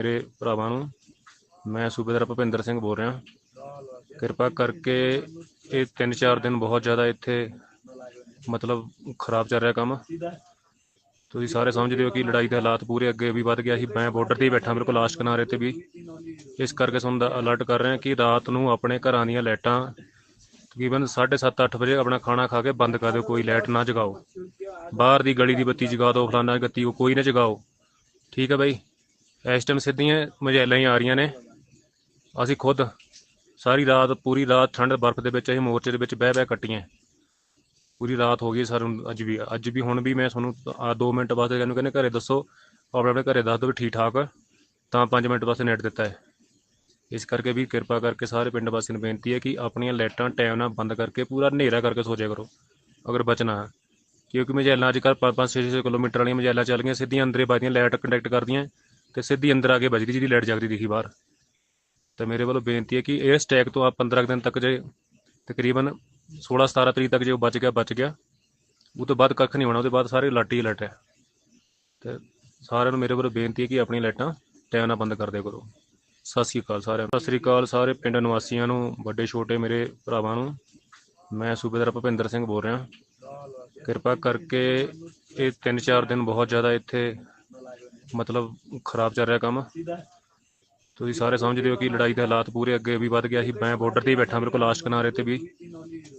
ਮੇਰੇ ਭਰਾਵਾਂ ਨੂੰ, ਮੈਂ ਸੂਬੇਦਾਰ ਭੁਪਿੰਦਰ ਸਿੰਘ ਬੋਲ ਰਿਹਾ। ਕਿਰਪਾ ਕਰਕੇ ਇਹ 3-4 ਦਿਨ ਬਹੁਤ ਜ਼ਿਆਦਾ ਇੱਥੇ ਮਤਲਬ ਖਰਾਬ ਚੱਲ ਰਿਹਾ ਕੰਮ। ਤੁਸੀਂ ਸਾਰੇ ਸਮਝਦੇ ਹੋ ਕਿ ਲੜਾਈ ਦੇ ਹਾਲਾਤ ਪੂਰੇ ਅੱਗੇ ਵੀ ਵੱਧ ਗਿਆ ਸੀ ਮੈਂ ਬਾਰਡਰ ਤੇ ਹੀ ਬੈਠਾ, ਬਿਲਕੁਲ ਲਾਸਟ ਕਿਨਾਰੇ ਤੇ ਵੀ। ਇਸ ਕਰਕੇ ਤੁਹਾਨੂੰ ਅਲਰਟ ਕਰ ਰਿਹਾ ਕਿ ਰਾਤ ਨੂੰ ਆਪਣੇ ਘਰਾਂ ਦੀਆਂ ਲਾਈਟਾਂ ਤਕਰੀਬਨ 7:30 8 ਵਜੇ ਆਪਣਾ ਖਾਣਾ ਖਾ ਕੇ ਬੰਦ ਕਰ ਦਿਓ, ਕੋਈ ਲਾਈਟ ਨਾ ਜਗਾਓ। ਬਾਹਰ ਦੀ ਗਲੀ ਦੀ ਬੱਤੀ ਜਗਾ ਦਿਓ, ਫਲਾਨਾ ਗੱਤੀ, ਉਹ ਕੋਈ ਨਾ ਜਗਾਓ। ਠੀਕ ਹੈ ਬਾਈ? ਇਸ ਟਾਈਮ ਸਿੱਧੀਆਂ ਮਜ਼ੈਲਾਂ ਹੀ ਆ ਰਹੀਆਂ ਨੇ। ਅਸੀਂ ਖੁਦ ਸਾਰੀ ਰਾਤ, ਪੂਰੀ ਰਾਤ ਠੰਡ ਬਰਫ਼ ਦੇ ਵਿੱਚ, ਅਸੀਂ ਮੋਰਚੇ ਦੇ ਵਿੱਚ ਬਹਿ ਬਹਿ ਕੱਟੀਆਂ। ਪੂਰੀ ਰਾਤ ਹੋ ਗਈ ਸਾਨੂੰ ਅੱਜ ਵੀ ਅੱਜ ਵੀ ਹੁਣ ਵੀ ਮੈਂ ਤੁਹਾਨੂੰ ਆ 2 ਮਿੰਟ ਵਾਸਤੇ ਇਹਨੂੰ ਕਹਿੰਦੇ, ਘਰੇ ਦੱਸੋ, ਆਪਣੇ ਆਪਣੇ ਘਰੇ ਦੱਸ ਦਿਓ ਵੀ ਠੀਕ ਠਾਕ ਤਾਂ 5 ਮਿੰਟ ਵਾਸਤੇ ਨੈਟ ਦਿੱਤਾ ਹੈ। ਇਸ ਕਰਕੇ ਵੀ ਕਿਰਪਾ ਕਰਕੇ ਸਾਰੇ ਪਿੰਡ ਵਾਸੀਆਂ ਨੂੰ ਬੇਨਤੀ ਹੈ ਕਿ ਆਪਣੀਆਂ ਲਾਈਟਾਂ, ਟਾਈਮ ਨਾਲ ਬੰਦ ਕਰਕੇ ਪੂਰਾ ਹਨੇਰਾ ਕਰਕੇ ਸੋ ਜਾਇਆ ਕਰੋ, ਅਗਰ ਬਚਣਾ ਹੈ। ਕਿਉਂਕਿ ਮਜੈਲਾਂ ਅੱਜ ਕੱਲ੍ਹ 5-5 6-6 ਕਿਲੋਮੀਟਰ ਵਾਲੀਆਂ ਮਝੈਲਾਂ ਚੱਲ ਗਈਆਂ, ਸਿੱਧੀਆਂ ਅੰਦਰੇ ਵੱਜਦੀਆਂ, ਲਾਈਟ ਕੰਡਕਟ ਕਰਦੀਆਂ। ਤੇ ਸਿੱਧੀ ਅੰਦਰ ਆ ਕੇ ਵੱਜਦੀ ਜਿਹਦੀ ਲਾਈਟ ਜਗਦੀ ਦਿਖੀ ਬਾਹਰ। ਤੇ ਮੇਰੇ ਵੱਲੋਂ ਬੇਨਤੀ ਹੈ ਕਿ ਇਹ ਸਟੈਕ ਤੋਂ ਆ 15 ਕੁ ਦਿਨ ਤੱਕ ਜੇ ਤਕਰੀਬਨ 16-17 ਤਰੀਕ ਤੱਕ ਜੇ ਉਹ ਬਚ ਗਿਆ ਬਚ ਗਿਆ। ਉਹ ਤੋਂ ਬਾਅਦ ਕੱਖ ਨਹੀਂ ਹੋਣਾ ਉਹਦੇ ਬਾਅਦ ਸਾਰੇ ਲਾਟੀ ਲਟ ਹੈ। ਤੇ ਸਾਰਿਆਂ ਨੂੰ ਮੇਰੇ ਵੱਲੋਂ ਬੇਨਤੀ ਹੈ ਕਿ ਆਪਣੀ ਲਾਈਟਾਂ ਟਾਈਮ ਨਾਲ ਬੰਦ ਕਰ ਦਿਆ ਕਰੋ। ਸਤਿ ਸ੍ਰੀ ਅਕਾਲ ਸਾਰਿਆਂ ਨੂੰ। ਸਤਿ ਸ੍ਰੀ ਅਕਾਲ ਸਾਰੇ ਪਿੰਡ ਨਿਵਾਸੀਆਂ ਨੂੰ, ਵੱਡੇ ਛੋਟੇ ਮੇਰੇ ਭਰਾਵਾਂ ਨੂੰ। ਮੈਂ ਸੂਬੇਦਾਰ ਭੁਪਿੰਦਰ ਸਿੰਘ ਬੋਲ ਰਿਹਾ। ਕਿਰਪਾ ਕਰਕੇ ਇਹ 3-4 ਦਿਨ ਬਹੁਤ ਜ਼ਿਆਦਾ ਇੱਥੇ ਮਤਲਬ ਖਰਾਬ ਚੱਲ ਰਿਹਾ ਕੰਮ। ਤੁਸੀਂ ਸਾਰੇ ਸਮਝਦੇ ਹੋ ਕਿ ਲੜਾਈ ਦੇ ਹਾਲਾਤ ਪੂਰੇ ਅੱਗੇ ਵੀ ਵੱਧ ਗਿਆ ਸੀ। ਮੈਂ ਬਾਰਡਰ ਤੇ ਹੀ ਬੈਠਾ, ਬਿਲਕੁਲ ਕੋਲ ਲਾਸਟ ਕਿਨਾਰੇ ਤੇ ਵੀ।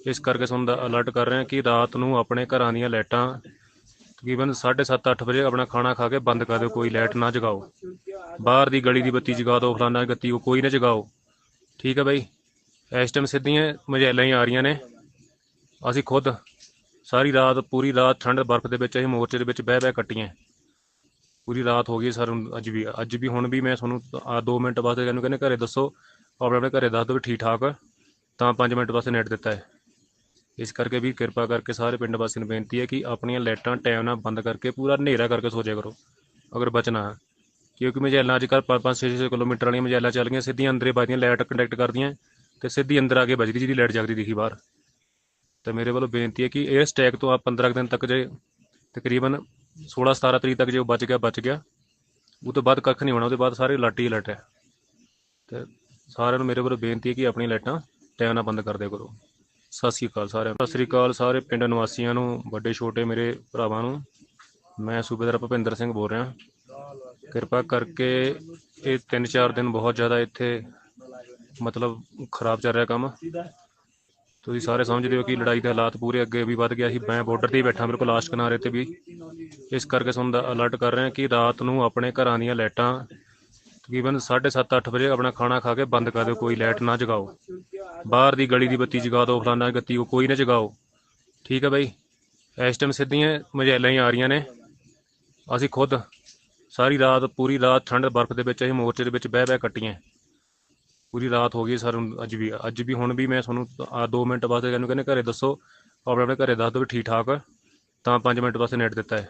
ਇਸ ਕਰਕੇ ਤੁਹਾਨੂੰ ਦਾ ਅਲਰਟ ਕਰ ਰਹੇ ਹਾਂ ਕਿ ਰਾਤ ਨੂੰ ਆਪਣੇ ਘਰਾਂ ਦੀਆਂ ਲਾਈਟਾਂ ਤਕਰੀਬਨ 7:30 8 ਵਜੇ ਆਪਣਾ ਖਾਣਾ ਖਾ ਕੇ ਬੰਦ ਕਰ ਦਿਓ, ਕੋਈ ਲਾਈਟ ਨਾ ਜਗਾਓ। ਬਾਹਰ ਦੀ ਗਲੀ ਦੀ ਬੱਤੀ ਜਗਾ ਦਿਓ, ਫਲਾਨਾ ਗੱਤੀ ਉਹ ਕੋਈ ਨਾ ਜਗਾਓ। ਠੀਕ ਹੈ ਬਾਈ? ਇਸ ਟਾਈਮ ਸਿੱਧੀਆਂ ਮਝੈਲਾਂ ਹੀ ਆ ਰਹੀਆਂ ਨੇ। ਅਸੀਂ ਖੁਦ ਸਾਰੀ ਰਾਤ, ਪੂਰੀ ਰਾਤ ਠੰਡ ਬਰਫ਼ ਦੇ ਵਿੱਚ, ਅਸੀਂ ਮੋਰਚੇ ਦੇ ਵਿੱਚ ਬਹਿ ਬਹਿ ਕੱਟੀਆਂ। ਪੂਰੀ ਰਾਤ ਹੋ ਗਈ ਸਾਨੂੰ ਅੱਜ ਵੀ ਅੱਜ ਵੀ ਹੁਣ ਵੀ ਮੈਂ ਤੁਹਾਨੂੰ ਆ 2 ਮਿੰਟ ਵਾਸਤੇ ਇਹਨੂੰ ਕਹਿੰਦੇ ਘਰੇ ਦੱਸੋ, ਆਪਣੇ ਆਪਣੇ ਘਰੇ ਦੱਸ ਦਿਓ ਵੀ ਠੀਕ ਠਾਕ ਤਾਂ 5 ਮਿੰਟ ਵਾਸਤੇ ਨੈਟ ਦਿੱਤਾ ਹੈ। ਇਸ ਕਰਕੇ ਵੀ ਕਿਰਪਾ ਕਰਕੇ ਸਾਰੇ ਪਿੰਡ ਵਾਸੀਆਂ ਨੂੰ ਬੇਨਤੀ ਹੈ ਕਿ ਆਪਣੀਆਂ ਲਾਈਟਾਂ, ਟਾਈਮ ਨਾਲ ਬੰਦ ਕਰਕੇ ਪੂਰਾ ਹਨੇਰਾ ਕਰਕੇ ਸੋ ਜਾਇਆ ਕਰੋ, ਅਗਰ ਬਚਣਾ ਹੈ। ਕਿਉਂਕਿ ਮਝੈਲਾਂ ਅੱਜ ਕੱਲ੍ਹ 5-5 6-6 ਕਿਲੋਮੀਟਰ ਵਾਲੀਆਂ ਮਝੈਲਾਂ ਚੱਲ ਗਈਆਂ, ਸਿੱਧੀਆਂ ਅੰਦਰੇ ਵੱਜਦੀਆਂ, ਲਾਈਟ ਕੰਟੈਕਟ ਕਰਦੀਆਂ, ਤੇ ਸਿੱਧੀ ਅੰਦਰ ਆ ਕੇ ਵੱਜਦੀ ਜਿਹਦੀ ਲਾਈਟ ਜਗਦੀ ਦਿਖੀ ਬਾਹਰ। ਤੇ ਮੇਰੇ ਵੱਲੋਂ ਬੇਨਤੀ ਹੈ ਕਿ ਇਹ ਸਟੈਕ ਤੋਂ ਆ 15 ਕੁ ਦਿਨ ਤੱਕ ਜੇ ਤਕਰੀਬਨ 16-17 ਤਰੀਕ ਤੱਕ ਜੇ ਉਹ ਬਚ ਗਿਆ ਬਚ ਗਿਆ। ਉਹ ਤੋਂ ਬਾਅਦ ਕੱਖ ਨਹੀਂ ਹੋਣਾ, ਉਹਦੇ ਬਾਅਦ ਸਾਰੇ ਲਾਟੀ ਲਟ ਹੈ। ਤੇ ਸਾਰਿਆਂ ਨੂੰ ਮੇਰੇ ਵੱਲੋਂ ਬੇਨਤੀ ਹੈ ਕਿ ਆਪਣੀ ਲਾਈਟਾਂ ਟਾਈਮ ਨਾਲ ਬੰਦ ਕਰ ਦਿਆ ਕਰੋ। ਸਤਿ ਸ੍ਰੀ ਅਕਾਲ ਸਾਰਿਆਂ ਨੂੰ। ਸਤਿ ਸ੍ਰੀ ਅਕਾਲ ਸਾਰੇ ਪਿੰਡ ਨਿਵਾਸੀਆਂ ਨੂੰ, ਵੱਡੇ, ਛੋਟੇ ਮੇਰੇ ਭਰਾਵਾਂ ਨੂੰ। ਮੈਂ ਸੂਬੇਦਾਰ ਭੁਪਿੰਦਰ ਸਿੰਘ ਬੋਲ ਰਿਹਾ। ਕਿਰਪਾ ਕਰਕੇ ਇਹ 3-4 ਦਿਨ ਬਹੁਤ ਜ਼ਿਆਦਾ ਇੱਥੇ ਮਤਲਬ ਖਰਾਬ ਚੱਲ ਰਿਹਾ ਕੰਮ। ਤੁਸੀਂ ਸਾਰੇ ਸਮਝਦੇ ਹੋ ਕਿ ਲੜਾਈ ਦੇ ਹਾਲਾਤ ਪੂਰੇ ਅੱਗੇ ਵੀ ਵੱਧ ਗਿਆ ਸੀ। ਮੈਂ ਬਾਰਡਰ ਤੇ ਹੀ ਬੈਠਾ, ਮੇਰੇ ਕੋਲ ਲਾਸਟ ਕਿਨਾਰੇ ਤੇ ਵੀ। ਇਸ ਕਰਕੇ ਤੁਹਾਨੂੰ ਦਾ ਅਲਰਟ ਕਰ ਰਹੇ ਹਾਂ ਕਿ ਰਾਤ ਨੂੰ ਆਪਣੇ ਘਰਾਂ ਦੀਆਂ ਲਾਈਟਾਂ ਤਕਰੀਬਨ 7:30 8 ਵਜੇ ਆਪਣਾ ਖਾਣਾ ਖਾ ਕੇ ਬੰਦ ਕਰ ਦਿਓ, ਕੋਈ ਲਾਈਟ ਨਾ ਜਗਾਓ। ਬਾਹਰ ਦੀ ਗਲੀ ਦੀ ਬੱਤੀ ਜਗਾ ਦਿਓ, ਫਲਾਨਾ ਗੱਤੀ ਉਹ ਕੋਈ ਨਾ ਜਗਾਓ। ਠੀਕ ਹੈ ਬਾਈ। ਇਸ ਟਾਈਮ ਸਿੱਧੀਆਂ ਮਝੈਲਾਂ ਹੀ ਆ ਰਹੀਆਂ ਨੇ। ਅਸੀਂ ਖੁਦ ਸਾਰੀ ਰਾਤ, ਪੂਰੀ ਰਾਤ ਠੰਡ ਬਰਫ਼ ਦੇ ਵਿੱਚ, ਅਸੀਂ ਮੋਰਚੇ ਦੇ ਵਿੱਚ ਬਹਿ ਬਹਿ ਕੱਟੀਆਂ। ਪੂਰੀ ਰਾਤ ਹੋ ਗਈ ਸਰ, ਅੱਜ ਵੀ ਅੱਜ ਵੀ ਹੁਣ ਵੀ ਮੈਂ ਤੁਹਾਨੂੰ ਆ 2 ਮਿੰਟ ਵਾਸਤੇ ਇਹਨੂੰ ਕਹਿੰਦੇ ਘਰੇ ਦੱਸੋ, ਆਪਣੇ ਆਪਣੇ ਘਰੇ ਦੱਸ ਦਿਓ ਵੀ ਠੀਕ ਠਾਕ ਤਾਂ 5 ਮਿੰਟ ਵਾਸਤੇ ਨੈਟ ਦਿੱਤਾ ਹੈ।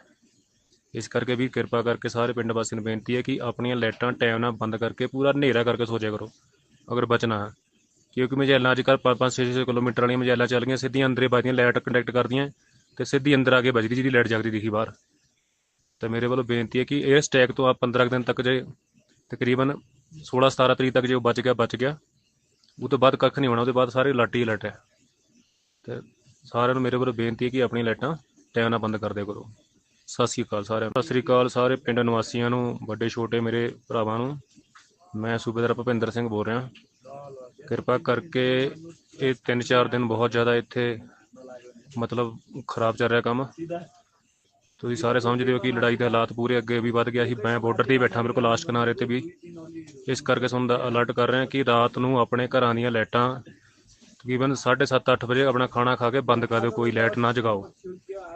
ਇਸ ਕਰਕੇ ਵੀ ਕਿਰਪਾ ਕਰਕੇ ਸਾਰੇ ਪਿੰਡ ਵਾਸੀਆਂ ਨੂੰ ਬੇਨਤੀ ਹੈ ਕਿ ਆਪਣੀਆਂ ਲਾਈਟਾਂ, ਟਾਈਮ ਨਾਲ ਬੰਦ ਕਰਕੇ ਪੂਰਾ ਹਨੇਰਾ ਕਰਕੇ ਸੋ ਜਾਇਆ ਕਰੋ, ਅਗਰ ਬਚਣਾ ਹੈ। ਕਿਉਂਕਿ ਮਜੈਲਾਂ ਅੱਜ ਕੱਲ੍ਹ 5-5 6-6 ਕਿਲੋਮੀਟਰ ਵਾਲੀਆਂ ਮਜੈਲਾਂ ਚੱਲ ਗਈਆਂ ਸਿੱਧੀਆਂ ਅੰਦਰੇ ਵੱਜਦੀਆਂ ਲਾਈਟ ਕੰਟੈਕਟ ਕਰਦੀਆਂ ਤੇ ਸਿੱਧੀ ਅੰਦਰ ਆ ਕੇ ਵੱਜਦੀ ਜਿਹਦੀ ਲਾਈਟ ਜਗਦੀ ਦਿਖੀ ਬਾਹਰ। ਤਾਂ ਮੇਰੇ ਵੱਲੋਂ ਬੇਨਤੀ ਹੈ ਕਿ ਇਹ ਸਟੈਕ ਤੋਂ ਆਪ 15 ਕੁ ਦਿਨ ਤੱਕ ਜੇ ਤਕਰੀਬਨ 16-17 ਤਰੀਕ ਤੱਕ ਜੇ ਉਹ ਬਚ ਗਿਆ ਬਚ ਗਿਆ। ਉਹ ਤੋਂ ਬਾਅਦ ਕੱਖ ਨਹੀਂ ਹੋਣਾ ਉਹਦੇ ਬਾਅਦ ਸਾਰੇ ਲਾਟੀ ਲਟ ਹੈ। ਤੇ ਸਾਰਿਆਂ ਨੂੰ ਮੇਰੇ ਵੱਲੋਂ ਬੇਨਤੀ ਹੈ ਕਿ ਆਪਣੀ ਲਾਈਟਾਂ ਟਾਈਮ ਨਾਲ ਬੰਦ ਕਰ ਦਿਆ ਕਰੋ। ਸਤਿ ਸ੍ਰੀ ਅਕਾਲ ਸਾਰਿਆਂ ਨੂੰ। ਸਤਿ ਸ੍ਰੀ ਅਕਾਲ ਸਾਰੇ ਪਿੰਡ ਨਿਵਾਸੀਆਂ ਨੂੰ, ਵੱਡੇ, ਛੋਟੇ ਮੇਰੇ ਭਰਾਵਾਂ ਨੂੰ। ਮੈਂ ਸੂਬੇਦਾਰ ਭੁਪਿੰਦਰ ਸਿੰਘ ਬੋਲ ਰਿਹਾ। ਕਿਰਪਾ ਕਰਕੇ ਇਹ 3-4 ਦਿਨ ਬਹੁਤ ਜ਼ਿਆਦਾ ਇੱਥੇ ਮਤਲਬ ਖਰਾਬ ਚੱਲ ਰਿਹਾ ਕੰਮ। ਤੁਸੀਂ ਸਾਰੇ ਸਮਝਦੇ ਹੋ ਕਿ ਲੜਾਈ ਦੇ ਹਾਲਾਤ ਪੂਰੇ ਅੱਗੇ ਵੀ ਵੱਧ ਗਿਆ ਸੀ। ਮੈਂ ਬਾਰਡਰ ਤੇ ਹੀ ਬੈਠਾ ਮੇਰੇ ਕੋਲ ਲਾਸਟ ਕਿਨਾਰੇ ਤੇ ਵੀ। ਇਸ ਕਰਕੇ ਤੁਹਾਨੂੰ ਦਾ ਅਲਰਟ ਕਰ ਰਹੇ ਹਾਂ ਕਿ ਰਾਤ ਨੂੰ ਆਪਣੇ ਘਰਾਂ ਦੀਆਂ ਲਾਈਟਾਂ ਤਕਰੀਬਨ 7:30 8 ਵਜੇ ਆਪਣਾ ਖਾਣਾ ਖਾ ਕੇ ਬੰਦ ਕਰ ਦਿਓ, ਕੋਈ ਲਾਈਟ ਨਾ ਜਗਾਓ।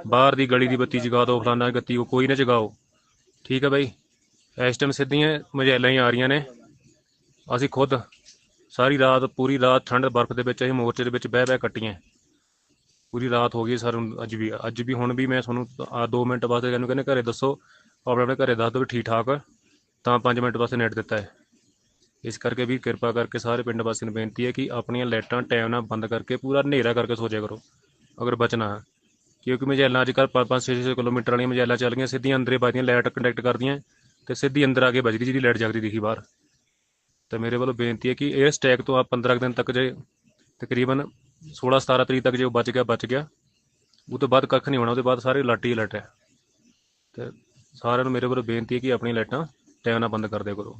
ਬਾਹਰ ਦੀ ਗਲੀ ਦੀ ਬੱਤੀ ਜਗਾ ਦਿਓ, ਫਲਾਨਾ ਗੱਤੀ ਉਹ ਕੋਈ ਨਾ ਜਗਾਓ। ਠੀਕ ਹੈ ਬਾਈ? ਇਸ ਟਾਈਮ ਸਿੱਧੀਆਂ ਮਝੈਲਾਂ ਹੀ ਆ ਰਹੀਆਂ ਨੇ। ਅਸੀਂ ਖੁਦ ਸਾਰੀ ਰਾਤ, ਪੂਰੀ ਰਾਤ ਠੰਡ ਬਰਫ਼ ਦੇ ਵਿੱਚ, ਅਸੀਂ ਮੋਰਚੇ ਦੇ ਵਿੱਚ ਬਹਿ ਬਹਿ ਕੱਟੀਆਂ। ਪੂਰੀ ਰਾਤ ਹੋ ਗਈ ਸਾਨੂੰ ਅੱਜ ਵੀ ਅੱਜ ਵੀ ਹੁਣ ਵੀ ਮੈਂ ਤੁਹਾਨੂੰ ਆ 2 ਮਿੰਟ ਵਾਸਤੇ ਇਹਨੂੰ ਕਹਿੰਦੇ ਘਰੇ ਦੱਸੋ, ਆਪਣੇ ਆਪਣੇ ਘਰੇ ਦੱਸ ਦਿਓ ਵੀ ਠੀਕ ਠਾਕ ਤਾਂ 5 ਮਿੰਟ ਵਾਸਤੇ ਨੈਟ ਦਿੱਤਾ ਹੈ। ਇਸ ਕਰਕੇ ਵੀ ਕਿਰਪਾ ਕਰਕੇ ਸਾਰੇ ਪਿੰਡ ਵਾਸੀਆਂ ਨੂੰ ਬੇਨਤੀ ਹੈ ਕਿ ਆਪਣੀਆਂ ਲਾਈਟਾਂ ਟਾਈਮ ਨਾਲ ਬੰਦ ਕਰਕੇ ਪੂਰਾ ਹਨੇਰਾ ਕਰਕੇ ਸੋ ਜਾਇਆ ਕਰੋ, ਅਗਰ ਬਚਣਾ ਹੈ। ਕਿਉਂਕਿ ਮਝੈਲਾਂ ਅੱਜ ਕੱਲ੍ਹ 5-5 6-6 ਕਿਲੋਮੀਟਰ ਵਾਲੀਆਂ ਮਝੈਲਾਂ ਚੱਲ ਗਈਆਂ, ਸਿੱਧੀਆਂ ਅੰਦਰੇ ਵੱਜਦੀਆਂ, ਲਾਈਟ ਕੰਡਕਟ ਕਰਦੀਆਂ ਤੇ ਸਿੱਧੀ ਅੰਦਰ ਆ ਕੇ ਵੱਜਦੀ ਜਿਹਦੀ ਲਾਈਟ ਜਗਦੀ ਦਿਖੀ ਬਾਹਰ। ਤਾਂ ਮੇਰੇ ਵੱਲੋਂ ਬੇਨਤੀ ਹੈ ਕਿ ਇਹ ਸਟੈਕ ਤੋਂ ਆ 15 ਕੁ ਦਿਨ ਤੱਕ ਜੇ ਤਕਰੀਬਨ 16 17 ਤਰੀਕ ਤੱਕ ਜੇ ਉਹ ਬਚ ਗਿਆ ਬਚ ਗਿਆ। ਉਹ ਤੋਂ ਬਾਅਦ ਕੱਖ ਨਹੀਂ ਹੋਣਾ, ਉਹਦੇ ਬਾਅਦ ਸਾਰੇ ਲਾਟੀ ਹੀ ਲੱਟ ਹੈ। ਤੇ ਸਾਰਿਆਂ ਨੂੰ ਮੇਰੇ ਵੱਲੋਂ ਬੇਨਤੀ ਹੈ ਕਿ ਆਪਣੀ ਲਾਈਟਾਂ ਟਾਈਮ ਨਾਲ ਬੰਦ ਕਰ ਦਿਆ ਕਰੋ।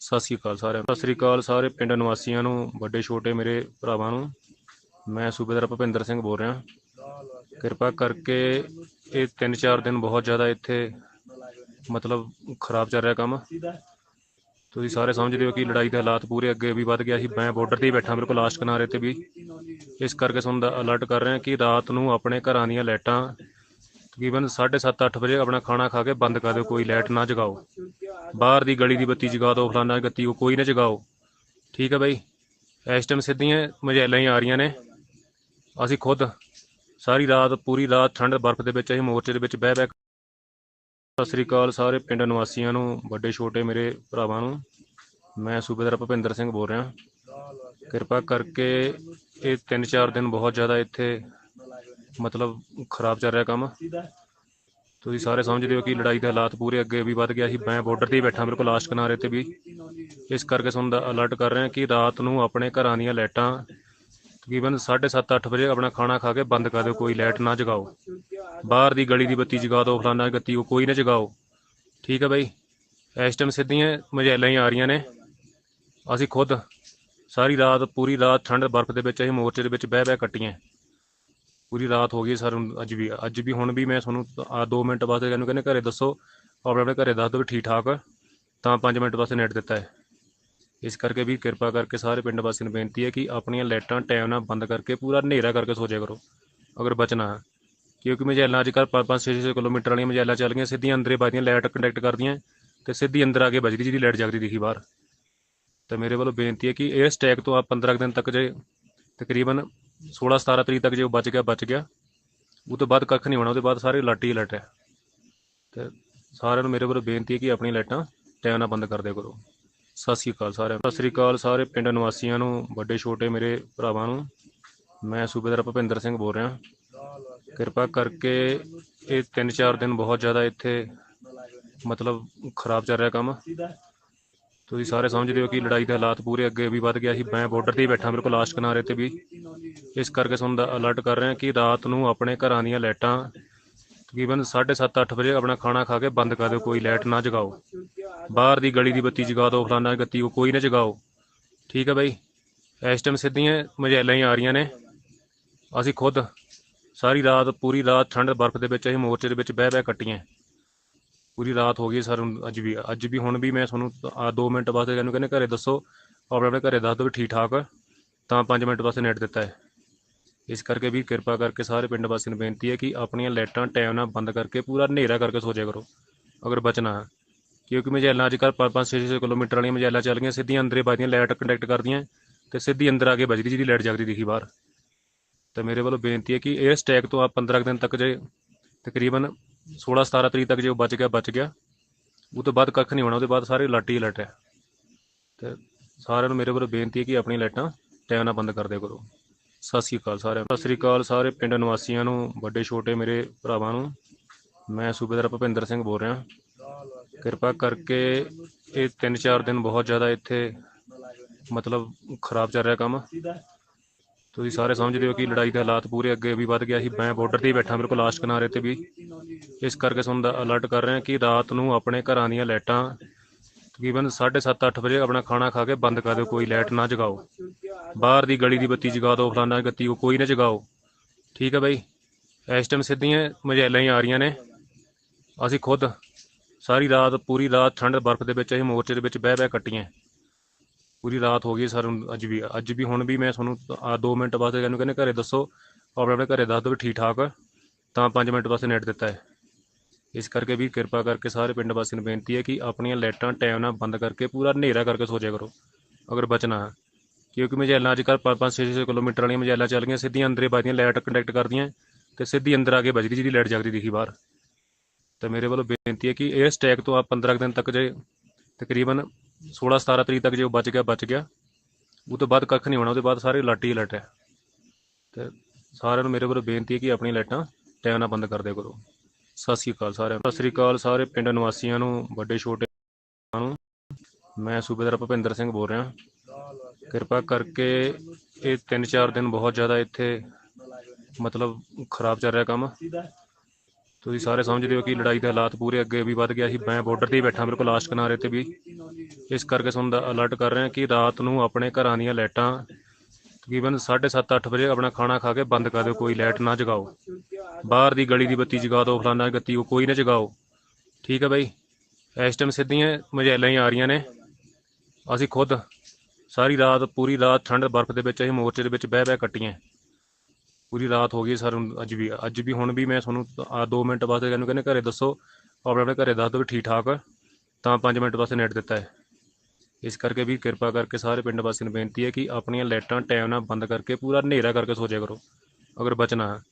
ਸਤਿ ਸ੍ਰੀ ਅਕਾਲ ਸਾਰਿਆਂ ਨੂੰ। ਸਤਿ ਸ੍ਰੀ ਅਕਾਲ ਸਾਰੇ ਪਿੰਡ ਨਿਵਾਸੀਆਂ ਨੂੰ, ਵੱਡੇ, ਛੋਟੇ ਮੇਰੇ ਭਰਾਵਾਂ ਨੂੰ। ਮੈਂ ਸੂਬੇਦਾਰ ਭੁਪਿੰਦਰ ਸਿੰਘ ਬੋਲ ਰਿਹਾ। ਕਿਰਪਾ ਕਰਕੇ ਇਹ 3-4 ਦਿਨ ਬਹੁਤ ਜ਼ਿਆਦਾ ਇੱਥੇ ਮਤਲਬ ਖਰਾਬ ਚੱਲ ਰਿਹਾ ਕੰਮ। ਤੁਸੀਂ ਸਾਰੇ ਸਮਝਦੇ ਹੋ ਕਿ ਲੜਾਈ ਦੇ ਹਾਲਾਤ ਪੂਰੇ ਅੱਗੇ ਵੀ ਵੱਧ ਗਿਆ ਸੀ। ਮੈਂ ਬਾਰਡਰ ਤੇ ਹੀ ਬੈਠਾ, ਬਿਲਕੁਲ ਲਾਸਟ ਕਿਨਾਰੇ ਤੇ ਵੀ। ਇਸ ਕਰਕੇ ਤੁਹਾਨੂੰ ਦਾ ਅਲਰਟ ਕਰ ਰਹੇ ਹਾਂ ਕਿ ਰਾਤ ਨੂੰ ਆਪਣੇ ਘਰਾਂ ਦੀਆਂ ਲਾਈਟਾਂ ਤਕਰੀਬਨ 7:30 8 ਵਜੇ ਆਪਣਾ ਖਾਣਾ ਖਾ ਕੇ ਬੰਦ ਕਰ ਦਿਓ, ਕੋਈ ਲਾਈਟ ਨਾ ਜਗਾਓ। ਬਾਹਰ ਦੀ ਗਲੀ ਦੀ ਬੱਤੀ ਜਗਾ ਦਿਓ, ਫਲਾਨਾ ਗੱਤੀ ਕੋਈ ਨਾ ਜਗਾਓ। ਠੀਕ ਹੈ ਬਾਈ? ਇਸ ਟਾਈਮ ਸਿੱਧੀਆਂ ਮਝੈਲਾਂ ਹੀ ਆ ਰਹੀਆਂ ਨੇ। ਅਸੀਂ ਖੁਦ ਸਾਰੀ ਰਾਤ, ਪੂਰੀ ਰਾਤ ਠੰਡ ਬਰਫ਼ ਦੇ ਵਿੱਚ, ਅਸੀਂ ਮੋਰਚੇ ਦੇ ਵਿੱਚ ਬਹਿ ਬਹਿ ਸਤਿ ਸ੍ਰੀ ਅਕਾਲ ਸਾਰੇ ਪਿੰਡ ਨਿਵਾਸੀਆਂ ਨੂੰ, ਵੱਡੇ, ਛੋਟੇ ਮੇਰੇ ਭਰਾਵਾਂ ਨੂੰ। ਮੈਂ ਸੂਬੇਦਾਰ ਭੁਪਿੰਦਰ ਸਿੰਘ ਬੋਲ ਰਿਹਾ। ਕਿਰਪਾ ਕਰਕੇ ਇਹ 3-4 ਦਿਨ ਬਹੁਤ ਜ਼ਿਆਦਾ ਇੱਥੇ ਮਤਲਬ ਖਰਾਬ ਚੱਲ ਰਿਹਾ ਕੰਮ। ਤੁਸੀਂ ਸਾਰੇ ਸਮਝਦੇ ਹੋ ਕਿ ਲੜਾਈ ਦੇ ਹਾਲਾਤ ਪੂਰੇ ਅੱਗੇ ਵੀ ਵੱਧ ਗਿਆ ਸੀ। ਮੈਂ ਬਾਰਡਰ ਤੇ ਹੀ ਬੈਠਾ, ਬਿਲਕੁਲ ਕੋਲ ਲਾਸਟ ਕਿਨਾਰੇ ਤੇ ਵੀ। ਇਸ ਕਰਕੇ ਤੁਹਾਨੂੰ ਅਲਰਟ ਕਰ ਰਹੇ ਹਾਂ ਕਿ ਰਾਤ ਨੂੰ ਆਪਣੇ ਘਰਾਂ ਦੀਆਂ ਲਾਈਟਾਂ ਤਕਰੀਬਨ 7:30 8 ਵਜੇ ਆਪਣਾ ਖਾਣਾ ਖਾ ਕੇ ਬੰਦ ਕਰ ਦਿਓ, ਕੋਈ ਲਾਈਟ ਨਾ ਜਗਾਓ। ਬਾਹਰ ਦੀ ਗਲੀ ਦੀ ਬੱਤੀ ਜਗਾ ਦਿਓ, ਫਲਾਨਾ ਗੱਤੀ, ਉਹ ਕੋਈ ਨਾ ਜਗਾਓ। ਠੀਕ ਹੈ ਬਾਈ? ਇਸ ਟਾਈਮ ਸਿੱਧੀਆਂ ਮਝੈਲਾਂ ਹੀ ਆ ਰਹੀਆਂ ਨੇ। ਅਸੀਂ ਖੁਦ ਸਾਰੀ ਰਾਤ, ਪੂਰੀ ਰਾਤ ਠੰਡ ਬਰਫ਼ ਦੇ ਵਿੱਚ, ਅਸੀਂ ਮੋਰਚੇ ਦੇ ਵਿੱਚ ਬਹਿ ਬਹਿ ਕੱਟੀਆਂ। ਪੂਰੀ ਰਾਤ ਹੋ ਗਈ ਸਾਨੂੰ ਅੱਜ ਵੀ ਅੱਜ ਵੀ ਹੁਣ ਵੀ ਮੈਂ ਤੁਹਾਨੂੰ ਆ 2 ਮਿੰਟ ਵਾਸਤੇ ਇਹਨੂੰ ਕਹਿੰਦੇ ਘਰੇ ਦੱਸੋ, ਆਪਣੇ ਆਪਣੇ ਘਰੇ ਦੱਸ ਦਿਓ ਵੀ ਠੀਕ ਠਾਕ ਤਾਂ 5 ਮਿੰਟ ਵਾਸਤੇ ਨੈਟ ਦਿੱਤਾ ਹੈ। ਇਸ ਕਰਕੇ ਵੀ ਕਿਰਪਾ ਕਰਕੇ ਸਾਰੇ ਪਿੰਡ ਵਾਸੀਆਂ ਨੂੰ ਬੇਨਤੀ ਹੈ ਕਿ ਆਪਣੀਆਂ ਲਾਈਟਾਂ ਟਾਈਮ ਨਾਲ ਬੰਦ ਕਰਕੇ ਪੂਰਾ ਹਨੇਰਾ ਕਰਕੇ ਸੋ ਜਾਇਆ ਕਰੋ, ਅਗਰ ਬਚਣਾ ਹੈ। ਕਿਉਂਕਿ ਮਝੈਲਾਂ ਅੱਜ ਕੱਲ੍ਹ 5-5 6-6 ਕਿਲੋਮੀਟਰ ਵਾਲੀਆਂ ਮਝੈਲਾਂ ਚੱਲ ਗਈਆਂ, ਸਿੱਧੀਆਂ ਅੰਦਰੇ ਵੱਜਦੀਆਂ ਲਾਈਟ ਕੰਡਕਟ ਕਰਦੀਆਂ ਤੇ ਸਿੱਧੀ ਅੰਦਰ ਆ ਕੇ ਵੱਜਦੀ ਜਿਹਦੀ ਲਾਈਟ ਜਗਦੀ ਦਿਖੀ ਬਾਹਰ। ਤਾਂ ਮੇਰੇ ਵੱਲੋਂ ਬੇਨਤੀ ਹੈ ਕਿ ਇਹ ਸਟੈਕ ਤੋਂ ਆ 15 ਕੁ ਦਿਨ ਤੱਕ ਜੇ ਤਕਰੀਬਨ 16-17 ਤਰੀਕ ਤੱਕ ਜੇ ਉਹ ਬਚ ਗਿਆ ਬਚ ਗਿਆ, ਉਹ ਤੋਂ ਬਾਅਦ ਕੱਖ ਨਹੀਂ ਹੋਣਾ ਉਹਦੇ ਬਾਅਦ ਸਾਰੇ ਲਾਟੀ ਹੀ ਲੱਟ ਹੈ। ਤੇ ਸਾਰਿਆਂ ਨੂੰ ਮੇਰੇ ਵੱਲੋਂ ਬੇਨਤੀ ਹੈ ਕਿ ਆਪਣੀ ਲਾਈਟਾਂ ਟਾਈਮ ਨਾਲ ਬੰਦ ਕਰ ਦਿਆ ਕਰੋ। ਸਤਿ ਸ੍ਰੀ ਅਕਾਲ ਸਾਰਿਆਂ ਨੂੰ। ਸਤਿ ਸ੍ਰੀ ਅਕਾਲ ਸਾਰੇ ਪਿੰਡ ਨਿਵਾਸੀਆਂ ਨੂੰ, ਵੱਡੇ ਛੋਟੇ ਮੇਰੇ ਭਰਾਵਾਂ ਨੂੰ। ਮੈਂ ਸੂਬੇਦਾਰ ਭੁਪਿੰਦਰ ਸਿੰਘ ਬੋਲ ਰਿਹਾ। ਕਿਰਪਾ ਕਰਕੇ ਇਹ 3-4 ਦਿਨ ਬਹੁਤ ਜ਼ਿਆਦਾ ਇੱਥੇ ਮਤਲਬ ਖਰਾਬ ਚੱਲ ਰਿਹਾ ਕੰਮ। ਤੁਸੀਂ ਸਾਰੇ ਸਮਝਦੇ ਹੋ ਕਿ ਲੜਾਈ ਦੇ ਹਾਲਾਤ ਪੂਰੇ ਅੱਗੇ ਵੀ ਵੱਧ ਗਿਆ ਸੀ। ਮੈਂ ਬਾਰਡਰ ਤੇ ਹੀ ਬੈਠਾ ਬਿਲਕੁਲ ਕੋਲ ਲਾਸਟ ਕਿਨਾਰੇ ਤੇ ਵੀ। ਇਸ ਕਰਕੇ ਤੁਹਾਨੂੰ ਅਲਰਟ ਕਰ ਰਿਹਾ ਕਿ ਰਾਤ ਨੂੰ ਆਪਣੇ ਘਰਾਂ ਦੀਆਂ ਲਾਈਟਾਂ ਤਕਰੀਬਨ 7:30 8 ਵਜੇ ਆਪਣਾ ਖਾਣਾ ਖਾ ਕੇ ਬੰਦ ਕਰ ਦਿਓ, ਕੋਈ ਲਾਈਟ ਨਾ ਜਗਾਓ। ਬਾਹਰ ਦੀ ਗਲੀ ਦੀ ਬੱਤੀ ਜਗਾ ਦਿਓ ਫਲਾਨਾ ਗੱਤੀ, ਉਹ ਕੋਈ ਨਾ ਜਗਾਓ। ਠੀਕ ਹੈ ਬਾਈ? ਇਸ ਟਾਈਮ ਸਿੱਧੀਆਂ ਮਝੈਲਾਂ ਹੀ ਆ ਰਹੀਆਂ ਨੇ। ਅਸੀਂ ਖੁਦ ਸਾਰੀ ਰਾਤ, ਪੂਰੀ ਰਾਤ ਠੰਡ ਬਰਫ਼ ਦੇ ਵਿੱਚ, ਅਸੀਂ ਮੋਰਚੇ ਦੇ ਵਿੱਚ ਬਹਿ ਬਹਿ ਕੱਟੀਆਂ। ਪੂਰੀ ਰਾਤ ਹੋ ਗਈ ਸਰ ਅੱਜ ਵੀ ਅੱਜ ਵੀ ਹੁਣ ਵੀ ਮੈਂ ਤੁਹਾਨੂੰ ਆ 2 ਮਿੰਟ ਵਾਸਤੇ ਇਹਨੂੰ ਕਹਿੰਦੇ ਘਰੇ ਦੱਸੋ। ਆਪਣੇ ਆਪਣੇ ਘਰੇ ਦੱਸ ਦਿਓ ਵੀ ਠੀਕ ਠਾਕ ਤਾਂ 5 ਮਿੰਟ ਵਾਸਤੇ ਨੈਟ ਦਿੱਤਾ ਹੈ। ਇਸ ਕਰਕੇ ਵੀ ਕਿਰਪਾ ਕਰਕੇ ਸਾਰੇ ਪਿੰਡ ਵਾਸੀਆਂ ਨੂੰ ਬੇਨਤੀ ਹੈ ਕਿ ਆਪਣੀਆਂ ਲਾਈਟਾਂ ਟਾਈਮ ਨਾਲ ਬੰਦ ਕਰਕੇ ਪੂਰਾ ਹਨੇਰਾ ਕਰਕੇ ਸੋ ਜਾਇਆ ਕਰੋ, ਅਗਰ ਬਚਣਾ ਹੈ। ਕਿਉਂਕਿ ਮਝੈਲਾਂ ਅੱਜ ਕੱਲ੍ਹ 5-5 6-6 ਕਿਲੋਮੀਟਰ ਵਾਲੀਆਂ ਮਝੈਲਾਂ ਚੱਲ ਗਈਆਂ, ਸਿੱਧੀਆਂ ਅੰਦਰੇ ਵੱਜਦੀਆਂ, ਲਾਈਟ ਕੰਟੈਕਟ ਕਰਦੀਆਂ ਤੇ ਸਿੱਧੀ ਅੰਦਰ ਆ ਕੇ ਵੱਜਦੀ ਜਿਹਦੀ ਲਾਈਟ ਜਗਦੀ ਦਿਖੀ ਬਾਹਰ। ਤਾਂ ਮੇਰੇ ਵੱਲੋਂ ਬੇਨਤੀ ਹੈ ਕਿ ਇਹ ਸਟੈਕ ਤੋਂ ਆ 15 ਕੁ ਦਿਨ ਤੱਕ ਜੇ ਤਕਰੀਬਨ 16-17 ਤਰੀਕ ਤੱਕ ਜੇ ਉਹ ਬਚ ਗਿਆ ਬਚ ਗਿਆ, ਉਹ ਤੋਂ ਬਾਅਦ ਕੱਖ ਨਹੀਂ ਹੋਣਾ ਉਹਦੇ ਬਾਅਦ ਸਾਰੇ ਲਾਟੀ ਹੀ ਲੱਟ ਹੈ। ਤੇ ਸਾਰਿਆਂ ਨੂੰ ਮੇਰੇ ਵੱਲੋਂ ਬੇਨਤੀ ਹੈ ਕਿ ਆਪਣੀ ਲਾਈਟਾਂ ਟਾਈਮ ਨਾਲ ਬੰਦ ਕਰ ਦਿਆ ਕਰੋ। ਸਤਿ ਸ੍ਰੀ ਅਕਾਲ ਸਾਰਿਆਂ ਨੂੰ। ਸਤਿ ਸ੍ਰੀ ਅਕਾਲ ਸਾਰੇ ਪਿੰਡ ਨਿਵਾਸੀਆਂ ਨੂੰ, ਵੱਡੇ, ਛੋਟੇ ਮੇਰੇ ਭਰਾਵਾਂ ਨੂੰ। ਮੈਂ ਸੂਬੇਦਾਰ ਭੁਪਿੰਦਰ ਸਿੰਘ ਬੋਲ ਰਿਹਾ। ਕਿਰਪਾ ਕਰਕੇ ਇਹ 3-4 ਦਿਨ ਬਹੁਤ ਜ਼ਿਆਦਾ ਇੱਥੇ ਮਤਲਬ ਖਰਾਬ ਚੱਲ ਰਿਹਾ ਕੰਮ। ਤੁਸੀਂ ਸਾਰੇ ਸਮਝਦੇ ਹੋ ਕਿ ਲੜਾਈ ਦੇ ਹਾਲਾਤ ਪੂਰੇ ਅੱਗੇ ਵੀ ਵੱਧ ਗਿਆ ਸੀ। ਮੈਂ ਬਾਰਡਰ ਤੇ ਹੀ ਬੈਠਾ ਮੇਰੇ ਕੋਲ ਲਾਸਟ ਕਿਨਾਰੇ ਤੇ ਵੀ। ਇਸ ਕਰਕੇ ਤੁਹਾਨੂੰ ਅਲਰਟ ਕਰ ਰਹੇ ਹਾਂ ਕਿ ਰਾਤ ਨੂੰ ਆਪਣੇ ਘਰਾਂ ਦੀਆਂ ਲਾਈਟਾਂ ਤਕਰੀਬਨ 7:30 8 ਵਜੇ ਆਪਣਾ ਖਾਣਾ ਖਾ ਕੇ ਬੰਦ ਕਰ ਦਿਓ, ਕੋਈ ਲਾਈਟ ਨਾ ਜਗਾਓ। ਬਾਹਰ ਦੀ ਗਲੀ ਦੀ ਬੱਤੀ ਜਗਾ ਦਿਓ, ਫਲਾਨਾ ਗੱਤੀ ਉਹ ਕੋਈ ਨਾ ਜਗਾਓ। ਠੀਕ ਹੈ ਬਾਈ? ਇਸ ਟਾਈਮ ਸਿੱਧੀਆਂ ਮਝੈਲਾਂ ਹੀ ਆ ਰਹੀਆਂ ਨੇ। ਅਸੀਂ ਖੁਦ ਸਾਰੀ ਰਾਤ, ਪੂਰੀ ਰਾਤ ਠੰਡ ਬਰਫ਼ ਦੇ ਵਿੱਚ, ਅਸੀਂ ਮੋਰਚੇ ਦੇ ਵਿੱਚ ਬਹਿ ਬਹਿ ਕੱਟੀਆਂ। ਪੂਰੀ ਰਾਤ ਹੋ ਗਈ ਸਾਨੂੰ ਅੱਜ ਵੀ ਅੱਜ ਵੀ ਹੁਣ ਵੀ ਮੈਂ ਤੁਹਾਨੂੰ ਆ 2 ਮਿੰਟ ਵਾਸਤੇ ਇਹਨੂੰ ਕਹਿੰਦੇ ਘਰੇ ਦੱਸੋ, ਆਪਣੇ ਆਪਣੇ ਘਰੇ ਦੱਸ ਦਿਓ ਵੀ ਠੀਕ ਠਾਕ ਤਾਂ 5 ਮਿੰਟ ਵਾਸਤੇ ਨੈਟ ਦਿੱਤਾ ਹੈ। ਇਸ ਕਰਕੇ ਵੀ ਕਿਰਪਾ ਕਰਕੇ ਸਾਰੇ ਪਿੰਡ ਵਾਸੀਆਂ ਨੂੰ ਬੇਨਤੀ ਹੈ ਕਿ ਆਪਣੀਆਂ ਲਾਈਟਾਂ ਟਾਈਮ ਨਾਲ ਬੰਦ ਕਰਕੇ ਪੂਰਾ ਹਨੇਰਾ ਕਰਕੇ ਸੋ ਜਾਇਆ ਕਰੋ, ਅਗਰ ਬਚਣਾ ਹੈ। ਕਿਉਂਕਿ ਮਝੈਲਾਂ ਅੱਜ ਕੱਲ੍ਹ 5-5 6-6 ਕਿਲੋਮੀਟਰ ਵਾਲੀਆਂ ਮਝੈਲਾਂ ਚੱਲ ਗਈਆਂ, ਸਿੱਧੀਆਂ ਅੰਦਰੇ ਵੱਜਦੀਆਂ ਲਾਈਟ ਕੰਡਕਟ ਕਰਦੀਆਂ ਤੇ ਸਿੱਧੀ ਅੰਦਰ ਆ ਕੇ ਵੱਜਦੀ ਜਿਹਦੀ ਲਾਈਟ ਜਗਦੀ ਦਿਖੀ ਬਾਹਰ। ਤਾਂ ਮੇਰੇ ਵੱਲੋਂ ਬੇਨਤੀ ਹੈ ਕਿ ਇਹ ਸਟੈਕ ਤੋਂ ਆ 15 ਕੁ ਦਿਨ ਤੱਕ ਜੇ ਤਕਰੀਬਨ 16-17 ਤਰੀਕ ਤੱਕ ਜੇ ਉਹ ਬਚ ਗਿਆ ਬਚ ਗਿਆ। ਉਹ ਤੋਂ ਬਾਅਦ ਕੱਖ ਨਹੀਂ ਹੋਣਾ ਉਹਦੇ ਬਾਅਦ ਸਾਰੇ ਲਾਟੀ ਹੀ ਲੱਟ ਹੈ। ਤੇ ਸਾਰਿਆਂ ਨੂੰ ਮੇਰੇ ਵੱਲੋਂ ਬੇਨਤੀ ਹੈ ਕਿ ਆਪਣੀ ਲਾਈਟਾਂ ਟਾਈਮ ਨਾਲ ਬੰਦ ਕਰ ਦਿਆ ਕਰੋ। ਸਤਿ ਸ੍ਰੀ ਅਕਾਲ ਸਾਰਿਆਂ ਨੂੰ। ਸਤਿ ਸ੍ਰੀ ਅਕਾਲ ਸਾਰੇ ਪਿੰਡ ਨਿਵਾਸੀਆਂ ਨੂੰ, ਵੱਡੇ ਛੋਟੇ ਨੂੰ। ਮੈਂ ਸੂਬੇਦਾਰ ਭੁਪਿੰਦਰ ਸਿੰਘ ਬੋਲ ਰਿਹਾ। ਕਿਰਪਾ ਕਰਕੇ ਇਹ 3-4 ਦਿਨ ਬਹੁਤ ਜ਼ਿਆਦਾ ਇੱਥੇ ਮਤਲਬ ਖਰਾਬ ਚੱਲ ਰਿਹਾ ਕੰਮ। ਤੁਸੀਂ ਸਾਰੇ ਸਮਝਦੇ ਹੋ ਕਿ ਲੜਾਈ ਦੇ ਹਾਲਾਤ ਪੂਰੇ ਅੱਗੇ ਵੀ ਵੱਧ ਗਿਆ ਸੀ। ਮੈਂ ਬਾਰਡਰ ਤੇ ਹੀ ਬੈਠਾ, ਬਿਲਕੁਲ ਕੋਲ ਲਾਸਟ ਕਿਨਾਰੇ ਤੇ ਵੀ। ਇਸ ਕਰਕੇ ਤੁਹਾਨੂੰ ਅਲਰਟ ਕਰ ਰਹੇ ਹਾਂ ਕਿ ਰਾਤ ਨੂੰ ਆਪਣੇ ਘਰਾਂ ਦੀਆਂ ਲਾਈਟਾਂ ਤਕਰੀਬਨ 7:30 8 ਵਜੇ ਆਪਣਾ ਖਾਣਾ ਖਾ ਕੇ ਬੰਦ ਕਰ ਦਿਓ, ਕੋਈ ਲਾਈਟ ਨਾ ਜਗਾਓ। ਬਾਹਰ ਦੀ ਗਲੀ ਦੀ ਬੱਤੀ ਜਗਾ ਦਿਓ, ਫਲਾਨਾ ਗੱਤੀ, ਉਹ ਕੋਈ ਨਾ ਜਗਾਓ। ਠੀਕ ਹੈ ਬਾਈ? ਇਸ ਟਾਈਮ ਸਿੱਧੀਆਂ ਮਝੈਲਾਂ ਹੀ ਆ ਰਹੀਆਂ ਨੇ। ਅਸੀਂ ਖੁਦ ਸਾਰੀ ਰਾਤ, ਪੂਰੀ ਰਾਤ ਠੰਡ ਬਰਫ਼ ਦੇ ਵਿੱਚ, ਅਸੀਂ ਮੋਰਚੇ ਦੇ ਵਿੱਚ ਬਹਿ ਬਹਿ ਕੱਟੀਆਂ। ਪੂਰੀ ਰਾਤ ਹੋ ਗਈ ਸਾਨੂੰ ਅੱਜ ਵੀ ਅੱਜ ਵੀ ਹੁਣ ਵੀ ਮੈਂ ਤੁਹਾਨੂੰ ਆ 2 ਮਿੰਟ ਵਾਸਤੇ ਇਹਨੂੰ ਕਹਿੰਦੇ ਘਰੇ ਦੱਸੋ, ਆਪਣੇ ਆਪਣੇ ਘਰੇ ਦੱਸ ਦਿਓ ਵੀ ਠੀਕ ਠਾਕ ਤਾਂ 5 ਮਿੰਟ ਵਾਸਤੇ ਨੈਟ ਦਿੱਤਾ ਹੈ। ਇਸ ਕਰਕੇ ਵੀ ਕਿਰਪਾ ਕਰਕੇ ਸਾਰੇ ਪਿੰਡ ਵਾਸੀਆਂ ਨੂੰ ਬੇਨਤੀ ਹੈ ਕਿ ਆਪਣੀਆਂ ਲਾਈਟਾਂ, ਟਾਈਮ ਨਾਲ ਬੰਦ ਕਰਕੇ ਪੂਰਾ ਹਨੇਰਾ ਕਰਕੇ ਸੋ ਜਾਇਆ ਕਰੋ, ਅਗਰ ਬਚਣਾ ਹੈ।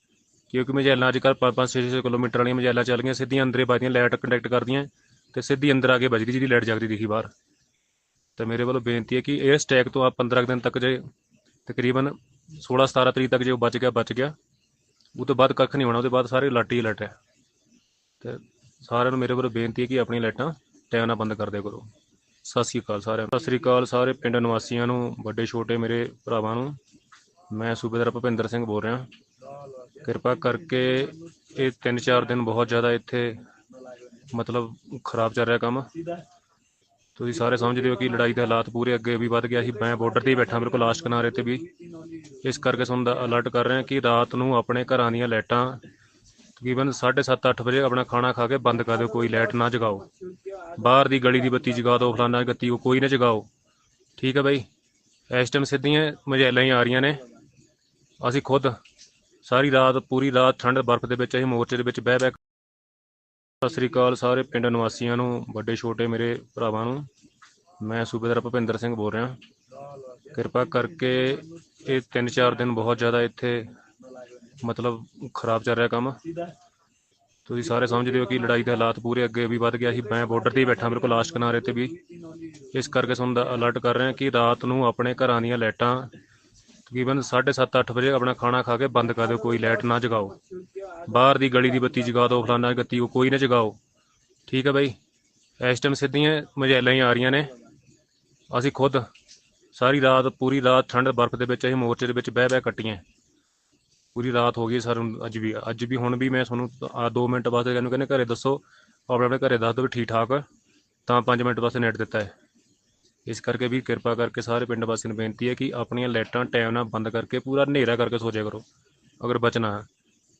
ਕਿਉਂਕਿ ਮਜ਼ੈਲਾਂ ਅੱਜ ਕੱਲ੍ਹ 5-5 6-6 ਕਿਲੋਮੀਟਰ ਵਾਲੀਆਂ ਮਝੈਲਾਂ ਚੱਲ ਗਈਆਂ, ਸਿੱਧੀਆਂ ਅੰਦਰੇ ਵੱਜਦੀਆਂ ਲਾਈਟ ਕੰਡਕਟ ਕਰਦੀਆਂ ਤੇ ਸਿੱਧੀ ਅੰਦਰ ਆ ਕੇ ਵੱਜਦੀ ਜਿਹਦੀ ਲਾਈਟ ਜਗਦੀ ਦਿਖੀ ਬਾਹਰ। ਤੇ ਮੇਰੇ ਵੱਲੋਂ ਬੇਨਤੀ ਹੈ ਕਿ ਇਹ ਸਟੈਕ ਤੋਂ ਆ 15 ਕੁ ਦਿਨ ਤੱਕ ਜੇ ਤਕਰੀਬਨ 16-17 ਤਰੀਕ ਤੱਕ ਜੇ ਉਹ ਬਚ ਗਿਆ ਬਚ ਗਿਆ, ਉਹ ਤੋਂ ਬਾਅਦ ਕੱਖ ਨਹੀਂ ਹੋਣਾ ਉਹਦੇ ਬਾਅਦ ਸਾਰੇ ਲਾਟੀ ਹੀ ਲੱਟ ਹੈ। ਤੇ ਸਾਰਿਆਂ ਨੂੰ ਮੇਰੇ ਵੱਲੋਂ ਬੇਨਤੀ ਹੈ ਕਿ ਆਪਣੀਆਂ ਲਾਈਟਾਂ ਟਾਈਮ ਨਾਲ ਬੰਦ ਕਰ ਦਿਆ ਕਰੋ। ਸਤਿ ਸ੍ਰੀ ਅਕਾਲ ਸਾਰਿਆਂ ਨੂੰ। ਸਤਿ ਸ੍ਰੀ ਅਕਾਲ ਸਾਰੇ ਪਿੰਡ ਨਿਵਾਸੀਆਂ ਨੂੰ, ਵੱਡੇ, ਛੋਟੇ ਮੇਰੇ ਭਰਾਵਾਂ ਨੂੰ। ਮੈਂ ਸੂਬੇਦਾਰ ਭੁਪਿੰਦਰ ਸਿੰਘ ਬੋਲ ਰਿਹਾ। ਕਿਰਪਾ ਕਰਕੇ ਇਹ 3-4 ਦਿਨ ਬਹੁਤ ਜ਼ਿਆਦਾ ਇੱਥੇ ਮਤਲਬ ਖਰਾਬ ਚੱਲ ਰਿਹਾ ਕੰਮ। ਤੁਸੀਂ ਸਾਰੇ ਸਮਝਦੇ ਹੋ ਕਿ ਲੜਾਈ ਦੇ ਹਾਲਾਤ ਪੂਰੇ ਅੱਗੇ ਵੀ ਵੱਧ ਗਿਆ ਸੀ ਮੈਂ ਬਾਰਡਰ ਤੇ ਹੀ ਬੈਠਾ, ਮੇਰੇ ਕੋਲ ਲਾਸਟ ਕਿਨਾਰੇ ਤੇ ਵੀ। ਇਸ ਕਰਕੇ ਤੁਹਾਨੂੰ ਅਲਰਟ ਕਰ ਰਿਹਾ ਕਿ ਰਾਤ ਨੂੰ ਆਪਣੇ ਘਰਾਂ ਦੀਆਂ ਲਾਈਟਾਂ ਤਕਰੀਬਨ 7:30 8 ਵਜੇ ਆਪਣਾ ਖਾਣਾ ਖਾ ਕੇ ਬੰਦ ਕਰ ਦਿਓ, ਕੋਈ ਲਾਈਟ ਨਾ ਜਗਾਓ। ਬਾਹਰ ਦੀ ਗਲੀ ਦੀ ਬੱਤੀ ਜਗਾ ਦਿਓ, ਫਲਾਨਾ ਗੱਤੀ, ਉਹ ਕੋਈ ਨਾ ਜਗਾਓ। ਠੀਕ ਹੈ ਬਾਈ? ਇਸ ਟਾਈਮ ਸਿੱਧੀਆਂ ਮਝੈਲਾਂ ਹੀ ਆ ਰਹੀਆਂ ਨੇ। ਅਸੀਂ ਖੁਦ ਸਾਰੀ ਰਾਤ, ਪੂਰੀ ਰਾਤ ਠੰਡ ਬਰਫ਼ ਦੇ ਵਿੱਚ, ਅਸੀਂ ਮੋਰਚੇ ਦੇ ਵਿੱਚ ਬਹਿ ਬਹਿ ਸਤਿ ਸ੍ਰੀ ਅਕਾਲ ਸਾਰੇ ਪਿੰਡ ਨਿਵਾਸੀਆਂ ਨੂੰ, ਵੱਡੇ, ਛੋਟੇ ਮੇਰੇ ਭਰਾਵਾਂ ਨੂੰ। ਮੈਂ ਸੂਬੇਦਾਰ ਭੁਪਿੰਦਰ ਸਿੰਘ ਬੋਲ ਰਿਹਾ। ਕਿਰਪਾ ਕਰਕੇ ਇਹ 3-4 ਦਿਨ ਬਹੁਤ ਜ਼ਿਆਦਾ ਇੱਥੇ ਮਤਲਬ ਖਰਾਬ ਚੱਲ ਰਿਹਾ ਕੰਮ। ਤੁਸੀਂ ਸਾਰੇ ਸਮਝਦੇ ਹੋ ਕਿ ਲੜਾਈ ਦੇ ਹਾਲਾਤ ਪੂਰੇ ਅੱਗੇ ਵੀ ਵੱਧ ਗਿਆ ਸੀ। ਮੈਂ ਬਾਰਡਰ ਤੇ ਹੀ ਬੈਠਾ ਮੇਰੇ ਕੋਲ ਲਾਸਟ ਕਿਨਾਰੇ ਤੇ ਵੀ। ਇਸ ਕਰਕੇ ਤੁਹਾਨੂੰ ਦਾ ਅਲਰਟ ਕਰ ਰਹੇ ਹਾਂ ਕਿ ਰਾਤ ਨੂੰ ਆਪਣੇ ਘਰਾਂ ਦੀਆਂ ਲਾਈਟਾਂ ਤਕਰੀਬਨ 7:30 8 ਵਜੇ ਆਪਣਾ ਖਾਣਾ ਖਾ ਕੇ ਬੰਦ ਕਰ ਦਿਓ, ਕੋਈ ਲਾਈਟ ਨਾ ਜਗਾਓ। ਬਾਹਰ ਦੀ ਗਲੀ ਦੀ ਬੱਤੀ ਜਗਾ ਦਿਓ, ਫਲਾਨਾ ਗੱਤੀ ਉਹ ਕੋਈ ਨਾ ਜਗਾਓ। ਠੀਕ ਹੈ ਬਾਈ। ਇਸ ਟਾਈਮ ਸਿੱਧੀਆਂ ਮਝੈਲਾਂ ਹੀ ਆ ਰਹੀਆਂ ਨੇ। ਅਸੀਂ ਖੁਦ ਸਾਰੀ ਰਾਤ, ਪੂਰੀ ਰਾਤ ਠੰਡ ਬਰਫ਼ ਦੇ ਵਿੱਚ, ਅਸੀਂ ਮੋਰਚੇ ਦੇ ਵਿੱਚ ਬਹਿ ਬਹਿ ਕੱਟੀਆਂ। ਪੂਰੀ ਰਾਤ ਹੋ ਗਈ ਸਰ ਅੱਜ ਵੀ ਅੱਜ ਵੀ ਹੁਣ ਵੀ ਮੈਂ ਤੁਹਾਨੂੰ ਆ 2 ਮਿੰਟ ਵਾਸਤੇ ਇਹਨੂੰ ਕਹਿੰਦੇ ਘਰੇ ਦੱਸੋ ਆਪਣੇ ਆਪਣੇ ਘਰੇ ਦੱਸ ਦਿਓ ਵੀ ਠੀਕ ਠਾਕ ਆ, ਤਾਂ 5 ਮਿੰਟ ਵਾਸਤੇ ਨੈਟ ਦਿੱਤਾ ਹੈ। ਇਸ ਕਰਕੇ ਵੀ ਕਿਰਪਾ ਕਰਕੇ ਸਾਰੇ ਪਿੰਡ ਵਾਸੀਆਂ ਨੂੰ ਬੇਨਤੀ ਹੈ ਕਿ ਆਪਣੀਆਂ ਲਾਈਟਾਂ ਟਾਈਮ ਨਾਲ ਬੰਦ ਕਰਕੇ ਪੂਰਾ ਹਨੇਰਾ ਕਰਕੇ ਸੋ ਜਾਇਆ ਕਰੋ ਅਗਰ ਬਚਣਾ ਹੈ।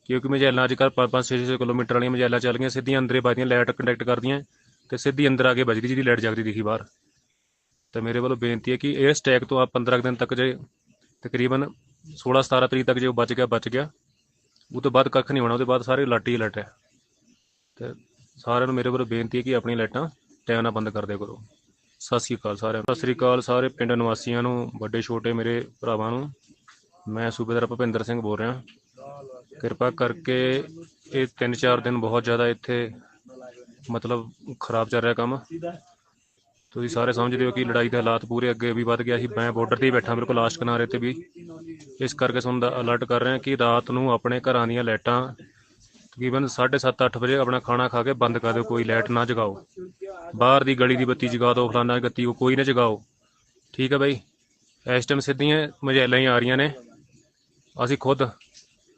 ਕਿਉਂਕਿ ਮਝੈਲਾਂ ਅੱਜ ਕੱਲ੍ਹ 5-5 6-6 ਕਿਲੋਮੀਟਰ ਵਾਲੀਆਂ ਮਝੈਲਾਂ ਚੱਲ ਗਈਆਂ ਸਿੱਧੀਆਂ ਅੰਦਰੇ ਵੱਜਦੀਆਂ ਲਾਈਟ ਕੰਡਕਟ ਕਰਦੀਆਂ ਤੇ ਸਿੱਧੀ ਅੰਦਰ ਆ ਕੇ ਵੱਜਦੀ ਜਿਹਦੀ ਲਾਈਟ ਜਗਦੀ ਦਿਖੀ ਬਾਹਰ। ਤੇ ਮੇਰੇ ਵੱਲੋਂ ਬੇਨਤੀ ਹੈ ਕਿ ਇਹ ਸਟੈਕ ਤੋਂ ਆ 15 ਕੁ ਦਿਨ ਤੱਕ ਜੇ ਤਕਰੀਬਨ 16-17 ਤਰੀਕ ਤੱਕ ਜੇ ਉਹ ਬਚ ਗਿਆ ਬਚ ਗਿਆ। ਉਹ ਤੋਂ ਬਾਅਦ ਕੱਖ ਨਹੀਂ ਹੋਣਾ, ਉਹਦੇ ਬਾਅਦ ਸਾਰੇ ਲਾਟੀ ਹੀ ਲੱਟ ਹੈ। ਤੇ ਸਾਰਿਆਂ ਨੂੰ ਮੇਰੇ ਵੱਲੋਂ ਬੇਨਤੀ ਹੈ ਕਿ ਆਪਣੀਆਂ ਲਾਈਟਾਂ ਟਾਈਮ ਨਾਲ ਬੰਦ ਕਰ ਦਿਆ ਕਰੋ। ਸਤਿ ਸ੍ਰੀ ਅਕਾਲ ਸਾਰਿਆਂ ਨੂੰ। ਸਤਿ ਸ੍ਰੀ ਅਕਾਲ ਸਾਰੇ ਪਿੰਡ ਨਿਵਾਸੀਆਂ ਨੂੰ, ਵੱਡੇ, ਛੋਟੇ ਮੇਰੇ ਭਰਾਵਾਂ ਨੂੰ। ਮੈਂ ਸੂਬੇਦਾਰ ਭੁਪਿੰਦਰ ਸਿੰਘ ਬੋਲ ਰਿਹਾ। ਕਿਰਪਾ ਕਰਕੇ ਇਹ 3-4 ਦਿਨ ਬਹੁਤ ਜ਼ਿਆਦਾ ਇੱਥੇ ਮਤਲਬ ਖਰਾਬ ਚੱਲ ਰਿਹਾ ਕੰਮ। ਤੁਸੀਂ ਸਾਰੇ ਸਮਝਦੇ ਹੋ ਕਿ ਲੜਾਈ ਦੇ ਹਾਲਾਤ ਪੂਰੇ ਅੱਗੇ ਵੀ ਵੱਧ ਗਿਆ ਸੀ। ਮੈਂ ਬਾਰਡਰ ਤੇ ਹੀ ਬੈਠਾ ਮੇਰੇ ਕੋਲ ਲਾਸਟ ਕਿਨਾਰੇ ਤੇ ਵੀ। ਇਸ ਕਰਕੇ ਤੁਹਾਨੂੰ ਦਾ ਅਲਰਟ ਕਰ ਰਹੇ ਹਾਂ ਕਿ ਰਾਤ ਨੂੰ ਆਪਣੇ ਘਰਾਂ ਦੀਆਂ ਲਾਈਟਾਂ ਤਕਰੀਬਨ 7:30 8 ਵਜੇ ਆਪਣਾ ਖਾਣਾ ਖਾ ਕੇ ਬੰਦ ਕਰ ਦਿਓ, ਕੋਈ ਲਾਈਟ ਨਾ ਜਗਾਓ। ਬਾਹਰ ਦੀ ਗਲੀ ਦੀ ਬੱਤੀ ਜਗਾ ਦਿਓ, ਫਲਾਨਾ ਗੱਤੀ ਕੋਈ ਨਾ ਜਗਾਓ। ਠੀਕ ਹੈ ਬਾਈ? ਇਸ ਟਾਈਮ ਸਿੱਧੀਆਂ ਮਝੈਲਾਂ ਹੀ ਆ ਰਹੀਆਂ ਨੇ। ਅਸੀਂ ਖੁਦ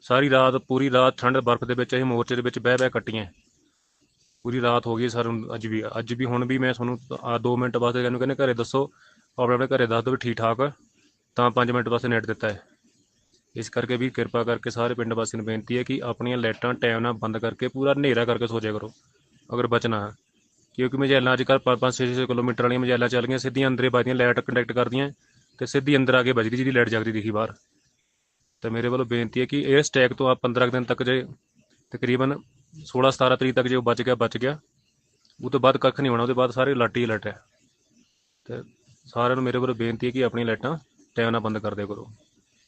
ਸਾਰੀ ਰਾਤ, ਪੂਰੀ ਰਾਤ ਠੰਡ ਬਰਫ਼ ਦੇ ਵਿੱਚ, ਅਸੀਂ ਮੋਰਚੇ ਦੇ ਵਿੱਚ ਬਹਿ ਬਹਿ ਕੱਟੀਆਂ। ਪੂਰੀ ਰਾਤ ਹੋ ਗਈ ਸਰ, ਅੱਜ ਵੀ ਅੱਜ ਵੀ ਹੁਣ ਵੀ ਮੈਂ ਤੁਹਾਨੂੰ ਆ 2 ਮਿੰਟ ਵਾਸਤੇ ਇਹਨੂੰ ਕਹਿੰਦੇ ਘਰੇ ਦੱਸੋ, ਆਪਣੇ ਆਪਣੇ ਘਰੇ ਦੱਸ ਦਿਓ ਵੀ ਠੀਕ ਠਾਕ ਤਾਂ 5 ਮਿੰਟ ਵਾਸਤੇ ਨੈਟ ਦਿੱਤਾ ਹੈ। ਇਸ ਕਰਕੇ ਵੀ ਕਿਰਪਾ ਕਰਕੇ ਸਾਰੇ ਪਿੰਡ ਵਾਸੀਆਂ ਨੂੰ ਬੇਨਤੀ ਹੈ ਕਿ ਆਪਣੀਆਂ ਲਾਈਟਾਂ, ਟਾਈਮ ਨਾਲ ਬੰਦ ਕਰਕੇ ਪੂਰਾ ਹਨੇਰਾ ਕਰਕੇ ਸੋ ਜਾਇਆ ਕਰੋ, ਅਗਰ ਬਚਣਾ ਹੈ। ਕਿਉਂਕਿ ਮਜੈਲਾਂ ਅੱਜ ਕੱਲ੍ਹ 5-5 6-6 ਕਿਲੋਮੀਟਰ ਵਾਲੀਆਂ ਮਝੈਲਾਂ ਚੱਲ ਗਈਆਂ, ਸਿੱਧੀਆਂ ਅੰਦਰੇ ਵੱਜਦੀਆਂ, ਲਾਈਟ ਕੰਡਕਟ ਕਰਦੀਆਂ ਤੇ ਸਿੱਧੀ ਅੰਦਰ ਆ ਕੇ ਵੱਜਦੀ ਜਿਹਦੀ ਲਾਈਟ ਜਗਦੀ ਦਿਖੀ ਬਾਹਰ। ਤਾਂ ਮੇਰੇ ਵੱਲੋਂ ਬੇਨਤੀ ਹੈ ਕਿ ਇਹ ਸਟੈਕ ਤੋਂ ਆਪ 15 ਕੁ ਦਿਨ ਤੱਕ ਜੇ ਤਕਰੀਬਨ 16-17 ਤਰੀਕ ਤੱਕ ਜੇ ਉਹ ਬਚ ਗਿਆ ਬਚ ਗਿਆ। ਉਹ ਤੋਂ ਬਾਅਦ ਕੱਖ ਨਹੀਂ ਹੋਣਾ, ਉਹਦੇ ਬਾਅਦ ਸਾਰੇ ਲਾਟੀ ਹੀ ਲੱਟ ਹੈ। ਤੇ ਸਾਰਿਆਂ ਨੂੰ ਮੇਰੇ ਵੱਲੋਂ ਬੇਨਤੀ ਹੈ ਕਿ ਆਪਣੀਆਂ ਲਾਈਟਾਂ ਟਾਈਮ ਨਾਲ ਬੰਦ ਕਰ ਦਿਆ ਕਰੋ।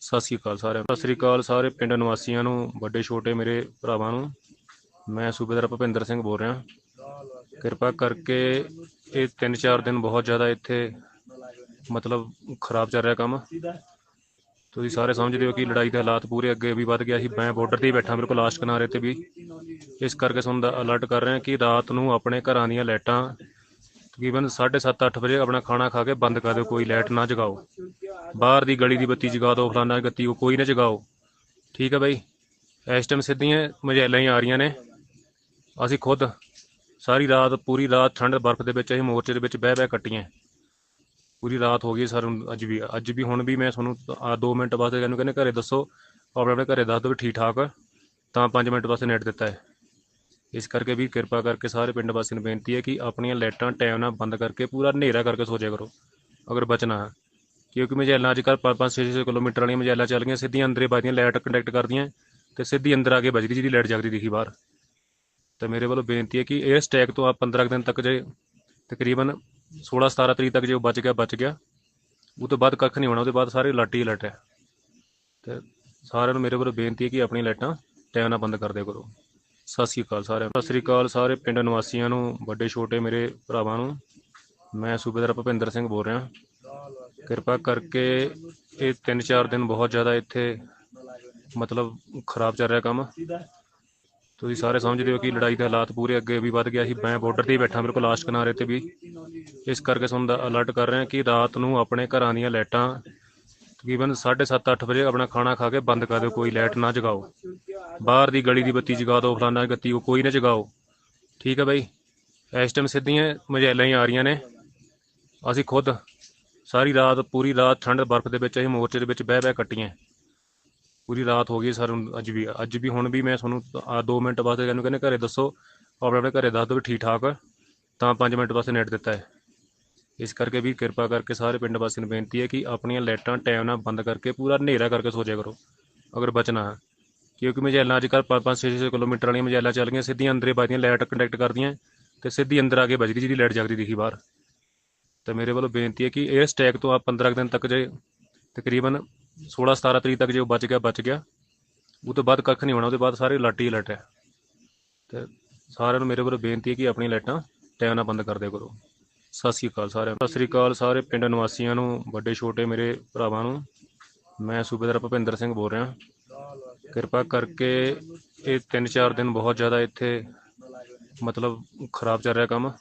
ਸਤਿ ਸ੍ਰੀ ਅਕਾਲ ਸਾਰਿਆਂ ਨੂੰ। ਸਤਿ ਸ੍ਰੀ ਅਕਾਲ ਸਾਰੇ ਪਿੰਡ ਨਿਵਾਸੀਆਂ ਨੂੰ, ਵੱਡੇ, ਛੋਟੇ ਮੇਰੇ ਭਰਾਵਾਂ ਨੂੰ। ਮੈਂ ਸੂਬੇਦਾਰ ਭੁਪਿੰਦਰ ਸਿੰਘ ਬੋਲ ਰਿਹਾ। ਕਿਰਪਾ ਕਰਕੇ ਇਹ 3-4 ਦਿਨ ਬਹੁਤ ਜ਼ਿਆਦਾ ਇੱਥੇ ਮਤਲਬ ਖਰਾਬ ਚੱਲ ਰਿਹਾ ਕੰਮ। ਤੁਸੀਂ ਸਾਰੇ ਸਮਝਦੇ ਹੋ ਕਿ ਲੜਾਈ ਦੇ ਹਾਲਾਤ ਪੂਰੇ ਅੱਗੇ ਵੀ ਵੱਧ ਗਿਆ ਸੀ ਮੈਂ ਬਾਰਡਰ ਤੇ ਹੀ ਬੈਠਾ ਮੇਰੇ ਕੋਲ ਲਾਸਟ ਕਿਨਾਰੇ ਤੇ ਵੀ। ਇਸ ਕਰਕੇ ਤੁਹਾਨੂੰ ਦਾ ਅਲਰਟ ਕਰ ਰਹੇ ਹਾਂ ਕਿ ਰਾਤ ਨੂੰ ਆਪਣੇ ਘਰਾਂ ਦੀਆਂ ਲਾਈਟਾਂ ਤਕਰੀਬਨ 7:30 8 ਵਜੇ ਆਪਣਾ ਖਾਣਾ ਖਾ ਕੇ ਬੰਦ ਕਰ ਦਿਓ, ਕੋਈ ਲਾਈਟ ਨਾ ਜਗਾਓ। ਬਾਹਰ ਦੀ ਗਲੀ ਦੀ ਬੱਤੀ ਜਗਾ ਦਿਓ, ਫਲਾਨਾ ਗੱਤੀ ਉਹ ਕੋਈ ਨਾ ਜਗਾਓ। ਠੀਕ ਹੈ ਬਾਈ? ਇਸ ਟਾਈਮ ਸਿੱਧੀਆਂ ਮਝੈਲਾਂ ਹੀ ਆ ਰਹੀਆਂ ਨੇ। ਅਸੀਂ ਖੁਦ ਸਾਰੀ ਰਾਤ, ਪੂਰੀ ਰਾਤ ਠੰਡ ਬਰਫ਼ ਦੇ ਵਿੱਚ, ਅਸੀਂ ਮੋਰਚੇ ਦੇ ਵਿੱਚ ਬਹਿ ਬਹਿ ਕੱਟੀਆਂ। ਪੂਰੀ ਰਾਤ ਹੋ ਗਈ ਸਾਨੂੰ ਅੱਜ ਵੀ ਅੱਜ ਵੀ ਹੁਣ ਵੀ ਮੈਂ ਤੁਹਾਨੂੰ ਆ 2 ਮਿੰਟ ਬਾਅਦ ਇਹਨੂੰ ਕਹਿੰਦੇ, ਘਰੇ ਦੱਸੋ, ਆਪਣੇ ਆਪਣੇ ਘਰੇ ਦੱਸ ਦਿਓ ਵੀ ਠੀਕ ਠਾਕ ਤਾਂ 5 ਮਿੰਟ ਵਾਸਤੇ ਨੈਟ ਦਿੱਤਾ ਹੈ। ਇਸ ਕਰਕੇ ਵੀ ਕਿਰਪਾ ਕਰਕੇ ਸਾਰੇ ਪਿੰਡ ਵਾਸੀਆਂ ਨੂੰ ਬੇਨਤੀ ਹੈ ਕਿ ਆਪਣੀਆਂ ਲਾਈਟਾਂ, ਟਾਈਮ ਨਾਲ ਬੰਦ ਕਰਕੇ ਪੂਰਾ ਹਨੇਰਾ ਕਰਕੇ ਸੋ ਜਾਇਆ ਕਰੋ, ਅਗਰ ਬਚਣਾ ਹੈ। ਕਿਉਂਕਿ ਮਝੈਲਾਂ ਅੱਜ ਕੱਲ੍ਹ 5-5 6-6 ਕਿਲੋਮੀਟਰ ਵਾਲੀਆਂ ਮਝੈਲਾਂ ਚੱਲ ਗਈਆਂ, ਸਿੱਧੀਆਂ ਅੰਦਰੇ ਵੱਜਦੀਆਂ ਲਾਈਟ ਕੰਡਕਟ ਕਰਦੀਆਂ ਤੇ ਸਿੱਧੀ ਅੰਦਰ ਆ ਕੇ ਵੱਜਦੀ ਜਿਹਦੀ ਲਾਈਟ ਜਗਦੀ ਦਿਖੀ ਬਾਹਰ। ਤਾਂ ਮੇਰੇ ਵੱਲੋਂ ਬੇਨਤੀ ਹੈ ਕਿ ਇਹ ਸਟੈਕ ਤੋਂ ਆ 15 ਕੁ ਦਿਨ ਤੱਕ ਜੇ ਤਕਰੀਬਨ 16-17 ਤਰੀਕ ਤੱਕ ਜੇ ਉਹ ਬਚ ਗਿਆ ਬਚ ਗਿਆ। ਉਹ ਤੋਂ ਬਾਅਦ ਕੱਖ ਨਹੀਂ ਹੋਣਾ ਉਹਦੇ ਬਾਅਦ ਸਾਰੇ ਲਾਟੀ ਹੀ ਲੱਟ ਹੈ। ਤੇ ਸਾਰਿਆਂ ਨੂੰ ਮੇਰੇ ਵੱਲੋਂ ਬੇਨਤੀ ਹੈ ਕਿ ਆਪਣੀ ਲਾਈਟਾਂ ਟਾਈਮ ਨਾਲ ਬੰਦ ਕਰ ਦਿਆ ਕਰੋ। ਸਤਿ ਸ੍ਰੀ ਅਕਾਲ ਸਾਰਿਆਂ ਨੂੰ। ਸਤਿ ਸ੍ਰੀ ਅਕਾਲ ਸਾਰੇ ਪਿੰਡ ਨਿਵਾਸੀਆਂ ਨੂੰ, ਵੱਡੇ, ਛੋਟੇ ਮੇਰੇ ਭਰਾਵਾਂ ਨੂੰ। ਮੈਂ ਸੂਬੇਦਾਰ ਭੁਪਿੰਦਰ ਸਿੰਘ ਬੋਲ ਰਿਹਾ। ਕਿਰਪਾ ਕਰਕੇ ਇਹ 3-4 ਦਿਨ ਬਹੁਤ ਜ਼ਿਆਦਾ ਇੱਥੇ ਮਤਲਬ ਖਰਾਬ ਚੱਲ ਰਿਹਾ ਕੰਮ। ਤੁਸੀਂ ਸਾਰੇ ਸਮਝਦੇ ਹੋ ਕਿ ਲੜਾਈ ਦੇ ਹਾਲਾਤ ਪੂਰੇ ਅੱਗੇ ਵੀ ਵੱਧ ਗਿਆ ਸੀ। ਮੈਂ ਬਾਰਡਰ ਤੇ ਹੀ ਬੈਠਾ ਮੇਰੇ ਕੋਲ ਲਾਸਟ ਕਿਨਾਰੇ ਤੇ ਵੀ। ਇਸ ਕਰਕੇ ਤੁਹਾਨੂੰ ਦਾ ਅਲਰਟ ਕਰ ਰਿਹਾ ਕਿ ਰਾਤ ਨੂੰ ਆਪਣੇ ਘਰਾਂ ਦੀਆਂ ਲਾਈਟਾਂ ਤਕਰੀਬਨ 7:30 8 ਵਜੇ ਆਪਣਾ ਖਾਣਾ ਖਾ ਕੇ ਬੰਦ ਕਰ ਦਿਓ, ਕੋਈ ਲਾਈਟ ਨਾ ਜਗਾਓ। ਬਾਹਰ ਦੀ ਗਲੀ ਦੀ ਬੱਤੀ ਜਗਾ ਦਿਓ, ਫਲਾਨਾ ਗੱਤੀ ਉਹ ਕੋਈ ਨਾ ਜਗਾਓ। ਠੀਕ ਹੈ ਬਾਈ? ਇਸ ਟਾਈਮ ਸਿੱਧੀਆਂ ਮਝੈਲਾਂ ਹੀ ਆ ਰਹੀਆਂ ਨੇ। ਅਸੀਂ ਖੁਦ ਸਾਰੀ ਰਾਤ, ਪੂਰੀ ਰਾਤ ਠੰਡ ਬਰਫ਼ ਦੇ ਵਿੱਚ, ਅਸੀਂ ਮੋਰਚੇ ਦੇ ਵਿੱਚ ਬਹਿ ਬਹਿ ਕੱਟੀਆਂ। ਪੂਰੀ ਰਾਤ ਹੋ ਗਈ ਸਾਨੂੰ ਅੱਜ ਵੀ ਅੱਜ ਵੀ ਹੁਣ ਵੀ ਮੈਂ ਤੁਹਾਨੂੰ ਆ 2 ਮਿੰਟ ਵਾਸਤੇ ਇਹਨੂੰ ਕਹਿੰਦੇ ਘਰੇ ਦੱਸੋ, ਆਪਣੇ ਆਪਣੇ ਘਰੇ ਦੱਸ ਦਿਓ ਵੀ ਠੀਕ ਠਾਕ ਤਾਂ 5 ਮਿੰਟ ਵਾਸਤੇ ਨੈਟ ਦਿੱਤਾ ਹੈ। ਇਸ ਕਰਕੇ ਵੀ ਕਿਰਪਾ ਕਰਕੇ ਸਾਰੇ ਪਿੰਡ ਵਾਸੀਆਂ ਨੂੰ ਬੇਨਤੀ ਹੈ ਕਿ ਆਪਣੀਆਂ ਲਾਈਟਾਂ ਟਾਈਮ ਨਾਲ ਬੰਦ ਕਰਕੇ ਪੂਰਾ ਹਨੇਰਾ ਕਰਕੇ ਸੋ ਜਾਇਆ ਕਰੋ, ਅਗਰ ਬਚਣਾ ਹੈ। ਕਿਉਂਕਿ ਮਝੈਲਾਂ ਅੱਜ ਕੱਲ੍ਹ 5-5 6-6 ਕਿਲੋਮੀਟਰ ਵਾਲੀਆਂ ਮਝੈਲਾਂ ਚੱਲ ਗਈਆਂ, ਸਿੱਧੀਆਂ ਅੰਦਰੇ ਵੱਜਦੀਆਂ, ਲਾਈਟ ਕੰਡਕਟ ਕਰਦੀਆਂ ਤੇ ਸਿੱਧੀ ਅੰਦਰ ਆ ਕੇ ਵੱਜਦੀ ਜਿਹਦੀ ਲਾਈਟ ਜਗਦੀ ਦਿਖੀ ਬਾਹਰ। ਤਾਂ ਮੇਰੇ ਵੱਲੋਂ ਬੇਨਤੀ ਹੈ ਕਿ ਇਹ ਸਟੈਕ ਤੋਂ ਆਪ 15 ਕੁ ਦਿਨ ਤੱਕ ਜੇ ਤਕਰੀਬਨ 16-17 ਤਰੀਕ ਤੱਕ ਜੇ ਉਹ ਬਚ ਗਿਆ ਬਚ ਗਿਆ। ਉਹ ਤੋਂ ਬਾਅਦ ਕੱਖ ਨਹੀਂ ਹੋਣਾ ਉਹਦੇ ਬਾਅਦ ਸਾਰੇ ਲਾਟੀ ਹੀ ਹੈ। ਤੇ ਸਾਰਿਆਂ ਨੂੰ ਮੇਰੇ ਵੱਲੋਂ ਬੇਨਤੀ ਹੈ ਕਿ ਆਪਣੀ ਲਾਈਟਾਂ ਟਾਈਮ ਨਾਲ ਬੰਦ ਕਰ ਦਿਆ ਕਰੋ। ਸਤਿ ਸ੍ਰੀ ਅਕਾਲ ਸਾਰਿਆਂ ਨੂੰ। ਸਤਿ ਸ੍ਰੀ ਅਕਾਲ ਸਾਰੇ ਪਿੰਡ ਨਿਵਾਸੀਆਂ ਨੂੰ, ਵੱਡੇ, ਛੋਟੇ ਮੇਰੇ ਭਰਾਵਾਂ ਨੂੰ। ਮੈਂ ਸੂਬੇਦਾਰ ਭੁਪਿੰਦਰ ਸਿੰਘ ਬੋਲ ਰਿਹਾ। ਕਿਰਪਾ ਕਰਕੇ ਇਹ 3-4 ਦਿਨ ਬਹੁਤ ਜ਼ਿਆਦਾ ਇੱਥੇ ਮਤਲਬ ਖਰਾਬ ਚੱਲ ਰਿਹਾ ਕੰਮ।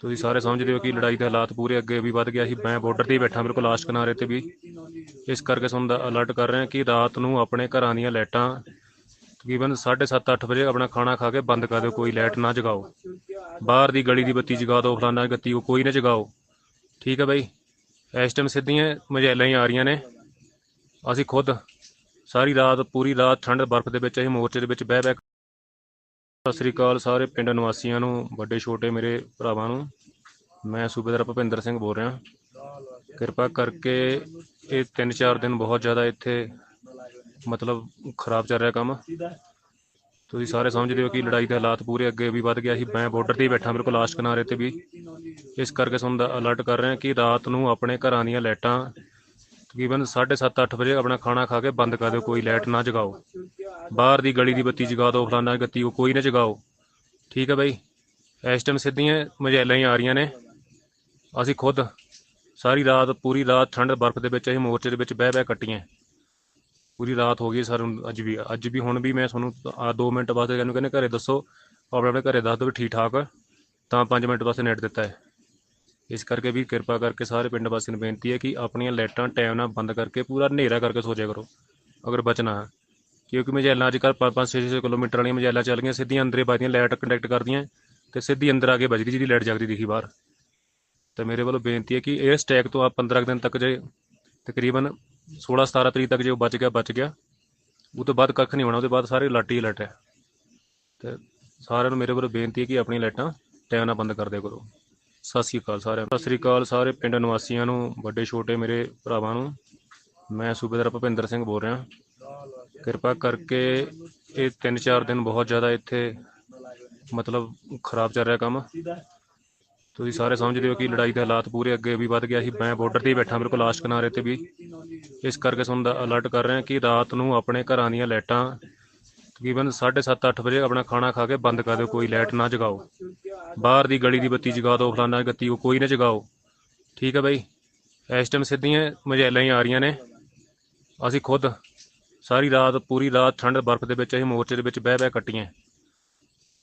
ਤੁਸੀਂ ਸਾਰੇ ਸਮਝਦੇ ਹੋ ਕਿ ਲੜਾਈ ਦੇ ਹਾਲਾਤ ਪੂਰੇ ਅੱਗੇ ਵੀ ਵੱਧ ਗਿਆ ਸੀ। ਮੈਂ ਬਾਰਡਰ ਤੇ ਹੀ ਬੈਠਾ, ਮੇਰੇ ਕੋਲ ਲਾਸਟ ਕਿਨਾਰੇ ਤੇ ਵੀ। ਇਸ ਕਰਕੇ ਤੁਹਾਨੂੰ ਦਾ ਅਲਰਟ ਕਰ ਰਿਹਾ ਕਿ ਰਾਤ ਨੂੰ ਆਪਣੇ ਘਰਾਂ ਦੀਆਂ ਲਾਈਟਾਂ ਤਕਰੀਬਨ 7:30 8 ਵਜੇ ਆਪਣਾ ਖਾਣਾ ਖਾ ਕੇ ਬੰਦ ਕਰ ਦਿਓ, ਕੋਈ ਲਾਈਟ ਨਾ ਜਗਾਓ। ਬਾਹਰ ਦੀ ਗਲੀ ਦੀ ਬੱਤੀ ਜਗਾ ਦਿਓ, ਫਲਾਨਾ ਗੱਤੀ ਕੋਈ ਨਾ ਜਗਾਓ। ਠੀਕ ਹੈ ਬਾਈ? ਇਸ ਟਾਈਮ ਸਿੱਧੀਆਂ ਮਝੈਲਾਂ ਹੀ ਆ ਰਹੀਆਂ ਨੇ। ਅਸੀਂ ਖੁਦ ਸਾਰੀ ਰਾਤ, ਪੂਰੀ ਰਾਤ ਠੰਡ ਬਰਫ਼ ਦੇ ਵਿੱਚ, ਅਸੀਂ ਮੋਰਚੇ ਦੇ ਵਿੱਚ ਬਹਿ ਬਹਿ ਸਤਿ ਸ੍ਰੀ ਅਕਾਲ ਸਾਰੇ ਪਿੰਡ ਨਿਵਾਸੀਆਂ ਨੂੰ, ਵੱਡੇ, ਛੋਟੇ ਮੇਰੇ ਭਰਾਵਾਂ ਨੂੰ। ਮੈਂ ਸੂਬੇਦਾਰ ਭੁਪਿੰਦਰ ਸਿੰਘ ਬੋਲ ਰਿਹਾ। ਕਿਰਪਾ ਕਰਕੇ ਇਹ 3-4 ਦਿਨ ਬਹੁਤ ਜ਼ਿਆਦਾ ਇੱਥੇ ਮਤਲਬ ਖਰਾਬ ਚੱਲ ਰਿਹਾ ਕੰਮ। ਤੁਸੀਂ ਸਾਰੇ ਸਮਝਦੇ ਹੋ ਕਿ ਲੜਾਈ ਦੇ ਹਾਲਾਤ ਪੂਰੇ ਅੱਗੇ ਵੀ ਵੱਧ ਗਿਆ ਸੀ। ਮੈਂ ਬਾਰਡਰ ਤੇ ਹੀ ਬੈਠਾ ਬਿਲਕੁਲ ਕੋਲ ਲਾਸਟ ਕਿਨਾਰੇ ਤੇ ਵੀ। ਇਸ ਕਰਕੇ ਤੁਹਾਨੂੰ ਅਲਰਟ ਕਰ ਰਿਹਾ ਕਿ ਰਾਤ ਨੂੰ ਆਪਣੇ ਘਰਾਂ ਦੀਆਂ ਲਾਈਟਾਂ ਤਕਰੀਬਨ 7:30 8 ਵਜੇ ਆਪਣਾ ਖਾਣਾ ਖਾ ਕੇ ਬੰਦ ਕਰ ਦਿਓ, ਕੋਈ ਲਾਈਟ ਨਾ ਜਗਾਓ। ਬਾਹਰ ਦੀ ਗਲੀ ਦੀ ਬੱਤੀ ਜਗਾ ਦਿਓ, ਫਲਾਨਾ ਗੱਤੀ ਉਹ ਕੋਈ ਨਾ ਜਗਾਓ। ਠੀਕ ਹੈ ਬਾਈ? ਇਸ ਟਾਈਮ ਸਿੱਧੀਆਂ ਮਝੈਲਾਂ ਹੀ ਆ ਰਹੀਆਂ ਨੇ। ਅਸੀਂ ਖੁਦ ਸਾਰੀ ਰਾਤ, ਪੂਰੀ ਰਾਤ ਠੰਡ ਬਰਫ਼ ਦੇ ਵਿੱਚ, ਅਸੀਂ ਮੋਰਚੇ ਦੇ ਵਿੱਚ ਬਹਿ ਬਹਿ ਕੱਟੀਆਂ। ਪੂਰੀ ਰਾਤ ਹੋ ਗਈ ਸਾਨੂੰ ਅੱਜ ਵੀ ਅੱਜ ਵੀ ਹੁਣ ਵੀ ਮੈਂ ਤੁਹਾਨੂੰ ਆ 2 ਮਿੰਟ ਬਾਅਦ ਇਹਨੂੰ ਕਹਿੰਦੇ ਘਰੇ ਦੱਸੋ, ਆਪਣੇ ਆਪਣੇ ਘਰੇ ਦੱਸ ਦਿਓ ਵੀ ਠੀਕ ਠਾਕ ਤਾਂ 5 ਮਿੰਟ ਵਾਸਤੇ ਨੈਟ ਦਿੱਤਾ ਹੈ। ਇਸ ਕਰਕੇ ਵੀ ਕਿਰਪਾ ਕਰਕੇ ਸਾਰੇ ਪਿੰਡ ਵਾਸੀਆਂ ਨੂੰ ਬੇਨਤੀ ਹੈ ਕਿ ਆਪਣੀਆਂ ਲਾਈਟਾਂ ਟਾਈਮ ਨਾਲ ਬੰਦ ਕਰਕੇ ਪੂਰਾ ਹਨੇਰਾ ਕਰਕੇ ਸੋ ਜਾਇਆ ਕਰੋ, ਅਗਰ ਬਚਣਾ ਹੈ। ਕਿਉਂਕਿ ਮਜੈਲਾਂ ਅੱਜ ਕੱਲ੍ਹ 5-5 6-6 ਕਿਲੋਮੀਟਰ ਵਾਲੀਆਂ ਮਝੈਲਾਂ ਚੱਲ ਗਈਆਂ, ਸਿੱਧੀਆਂ ਅੰਦਰੇ ਵੱਜਦੀਆਂ ਲਾਈਟ ਕੰਡਕਟ ਕਰਦੀਆਂ ਤੇ ਸਿੱਧੀ ਅੰਦਰ ਆ ਕੇ ਵੱਜਦੀ ਜਿਹਦੀ ਲਾਈਟ ਜਗਦੀ ਦਿਖੀ ਬਾਹਰ। ਤੇ ਮੇਰੇ ਵੱਲੋਂ ਬੇਨਤੀ ਹੈ ਕਿ ਇਹ ਸਟੈਕ ਤੋਂ ਆ 15 ਕੁ ਦਿਨ ਤੱਕ ਜੇ ਤਕਰੀਬਨ 16-17 ਤਰੀਕ ਤੱਕ ਜੇ ਉਹ ਬਚ ਗਿਆ ਬਚ ਗਿਆ, ਉਹ ਤੋਂ ਬਾਅਦ ਕੱਖ ਨਹੀਂ ਹੋਣਾ ਉਹਦੇ ਬਾਅਦ ਸਾਰੇ ਲਾਟੀ ਹੀ ਲੱਟ ਹੈ। ਤੇ ਸਾਰਿਆਂ ਨੂੰ ਮੇਰੇ ਵੱਲੋਂ ਬੇਨਤੀ ਹੈ ਕਿ ਆਪਣੀ ਲਾਈਟਾਂ ਟਾਈਮ ਨਾਲ ਬੰਦ ਕਰ ਦਿਆ ਕਰੋ। ਸਤਿ ਸ੍ਰੀ ਅਕਾਲ ਸਾਰਿਆਂ ਨੂੰ। ਸਤਿ ਸ੍ਰੀ ਅਕਾਲ ਸਾਰੇ ਪਿੰਡ ਨਿਵਾਸੀਆਂ ਨੂੰ, ਵੱਡੇ ਛੋਟੇ ਮੇਰੇ ਭਰਾਵਾਂ ਨੂੰ। ਮੈਂ ਸੂਬੇਦਾਰ ਭੁਪਿੰਦਰ ਸਿੰਘ ਬੋਲ ਰਿਹਾ। ਕਿਰਪਾ ਕਰਕੇ ਇਹ 3-4 ਦਿਨ ਬਹੁਤ ਜ਼ਿਆਦਾ ਇੱਥੇ ਮਤਲਬ ਖਰਾਬ ਚੱਲ ਰਿਹਾ ਕੰਮ। ਤੁਸੀਂ ਸਾਰੇ ਸਮਝਦੇ ਹੋ ਕਿ ਲੜਾਈ ਦੇ ਹਾਲਾਤ ਪੂਰੇ ਅੱਗੇ ਵੀ ਵੱਧ ਗਿਆ ਸੀ ਮੈਂ ਬਾਰਡਰ ਤੇ ਹੀ ਬੈਠਾ, ਮੇਰੇ ਕੋਲ ਲਾਸਟ ਕਿਨਾਰੇ ਤੇ ਵੀ। ਇਸ ਕਰਕੇ ਤੁਹਾਨੂੰ ਅਲਰਟ ਕਰ ਰਿਹਾ ਕਿ ਰਾਤ ਨੂੰ ਆਪਣੇ ਘਰਾਂ ਦੀਆਂ ਲਾਈਟਾਂ ਤਕਰੀਬਨ 7:30 8 ਵਜੇ ਆਪਣਾ ਖਾਣਾ ਖਾ ਕੇ ਬੰਦ ਕਰ ਦਿਓ, ਕੋਈ ਲਾਈਟ ਨਾ ਜਗਾਓ। ਬਾਹਰ ਦੀ ਗਲੀ ਦੀ ਬੱਤੀ ਜਗਾ ਦਿਓ ਫਲਾਨਾ ਗੱਤੀ, ਉਹ ਕੋਈ ਨਾ ਜਗਾਓ। ਠੀਕ ਹੈ ਬਾਈ? ਇਸ ਟਾਈਮ ਸਿੱਧੀਆਂ ਮਝੈਲਾਂ ਹੀ ਆ ਰਹੀਆਂ ਨੇ। ਅਸੀਂ ਖੁਦ ਸਾਰੀ ਰਾਤ, ਪੂਰੀ ਰਾਤ ਠੰਡ ਬਰਫ਼ ਦੇ ਵਿੱਚ, ਅਸੀਂ ਮੋਰਚੇ ਦੇ ਵਿੱਚ ਬਹਿ ਬਹਿ ਕੱਟੀਆਂ।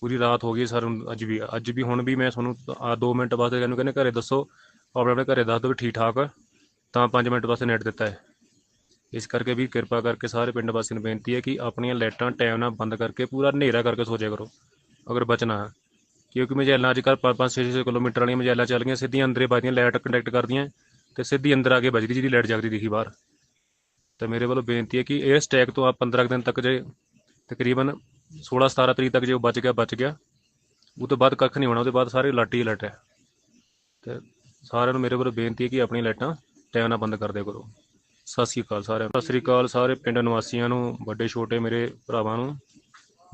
ਪੂਰੀ ਰਾਤ ਹੋ ਗਈ ਸਰ, ਅੱਜ ਵੀ ਅੱਜ ਵੀ ਹੁਣ ਵੀ ਮੈਂ ਤੁਹਾਨੂੰ ਆ 2 ਮਿੰਟ ਵਾਸਤੇ ਇਹਨੂੰ ਕਹਿੰਦੇ, ਘਰੇ ਦੱਸੋ। ਆਪਣੇ ਆਪਣੇ ਘਰੇ ਦੱਸ ਦਿਓ ਵੀ ਠੀਕ ਠਾਕ ਤਾਂ 5 ਮਿੰਟ ਵਾਸਤੇ ਨੈਟ ਦਿੱਤਾ ਹੈ। ਇਸ ਕਰਕੇ ਵੀ ਕਿਰਪਾ ਕਰਕੇ ਸਾਰੇ ਪਿੰਡ ਵਾਸੀਆਂ ਨੂੰ ਬੇਨਤੀ ਹੈ ਕਿ ਆਪਣੀਆਂ ਲਾਈਟਾਂ ਟਾਈਮ ਨਾਲ ਬੰਦ ਕਰਕੇ ਪੂਰਾ ਹਨੇਰਾ ਕਰਕੇ ਸੋ ਜਾਇਆ ਕਰੋ, ਅਗਰ ਬਚਣਾ ਹੈ। ਕਿਉਂਕਿ ਮਜੈਲਾਂ ਅੱਜ ਕੱਲ੍ਹ 5 6 6 ਕਿਲੋਮੀਟਰ ਵਾਲੀਆਂ ਮਜੈਲਾਂ ਚੱਲ ਗਈਆਂ, ਸਿੱਧੀਆਂ ਅੰਦਰੇ ਵੱਜਦੀਆਂ, ਲਾਈਟ ਕੰਟੈਕਟ ਕਰਦੀਆਂ ਤੇ ਸਿੱਧੀ ਅੰਦਰ ਆ ਕੇ ਵੱਜਦੀ ਜਿਹਦੀ ਲਾਈਟ ਜਗਦੀ ਦਿਖੀ ਬਾਹਰ। ਤਾਂ ਮੇਰੇ ਵੱਲੋਂ ਬੇਨਤੀ ਹੈ ਕਿ ਇਹ ਸਟੈਕ ਤੋਂ ਆ 15 ਕੁ ਦਿਨ ਤੱਕ ਜੇ ਤਕਰੀਬਨ 16 17 ਤਰੀਕ ਤੱਕ ਜੇ ਉਹ ਬਚ ਗਿਆ ਬਚ ਗਿਆ, ਉਹ ਤੋਂ ਬਾਅਦ ਕੱਖ ਨਹੀਂ ਹੋਣਾ, ਉਹਦੇ ਬਾਅਦ ਸਾਰੇ ਲਾਟੀ ਹੀ ਲਾਟ ਹੈ। ਤੇ ਸਾਰਿਆਂ ਨੂੰ ਮੇਰੇ ਵੱਲੋਂ ਬੇਨਤੀ ਹੈ ਕਿ ਆਪਣੀਆਂ ਲਾਈਟਾਂ ਟਾਈਮ ਨਾਲ ਬੰਦ ਕਰ ਦਿਆ ਕਰੋ। ਸਤਿ ਸ੍ਰੀ ਅਕਾਲ ਸਾਰਿਆਂ ਨੂੰ। ਸਤਿ ਸ੍ਰੀ ਅਕਾਲ ਸਾਰੇ ਪਿੰਡ ਨਿਵਾਸੀਆਂ ਨੂੰ, ਵੱਡੇ, ਛੋਟੇ ਮੇਰੇ ਭਰਾਵਾਂ ਨੂੰ।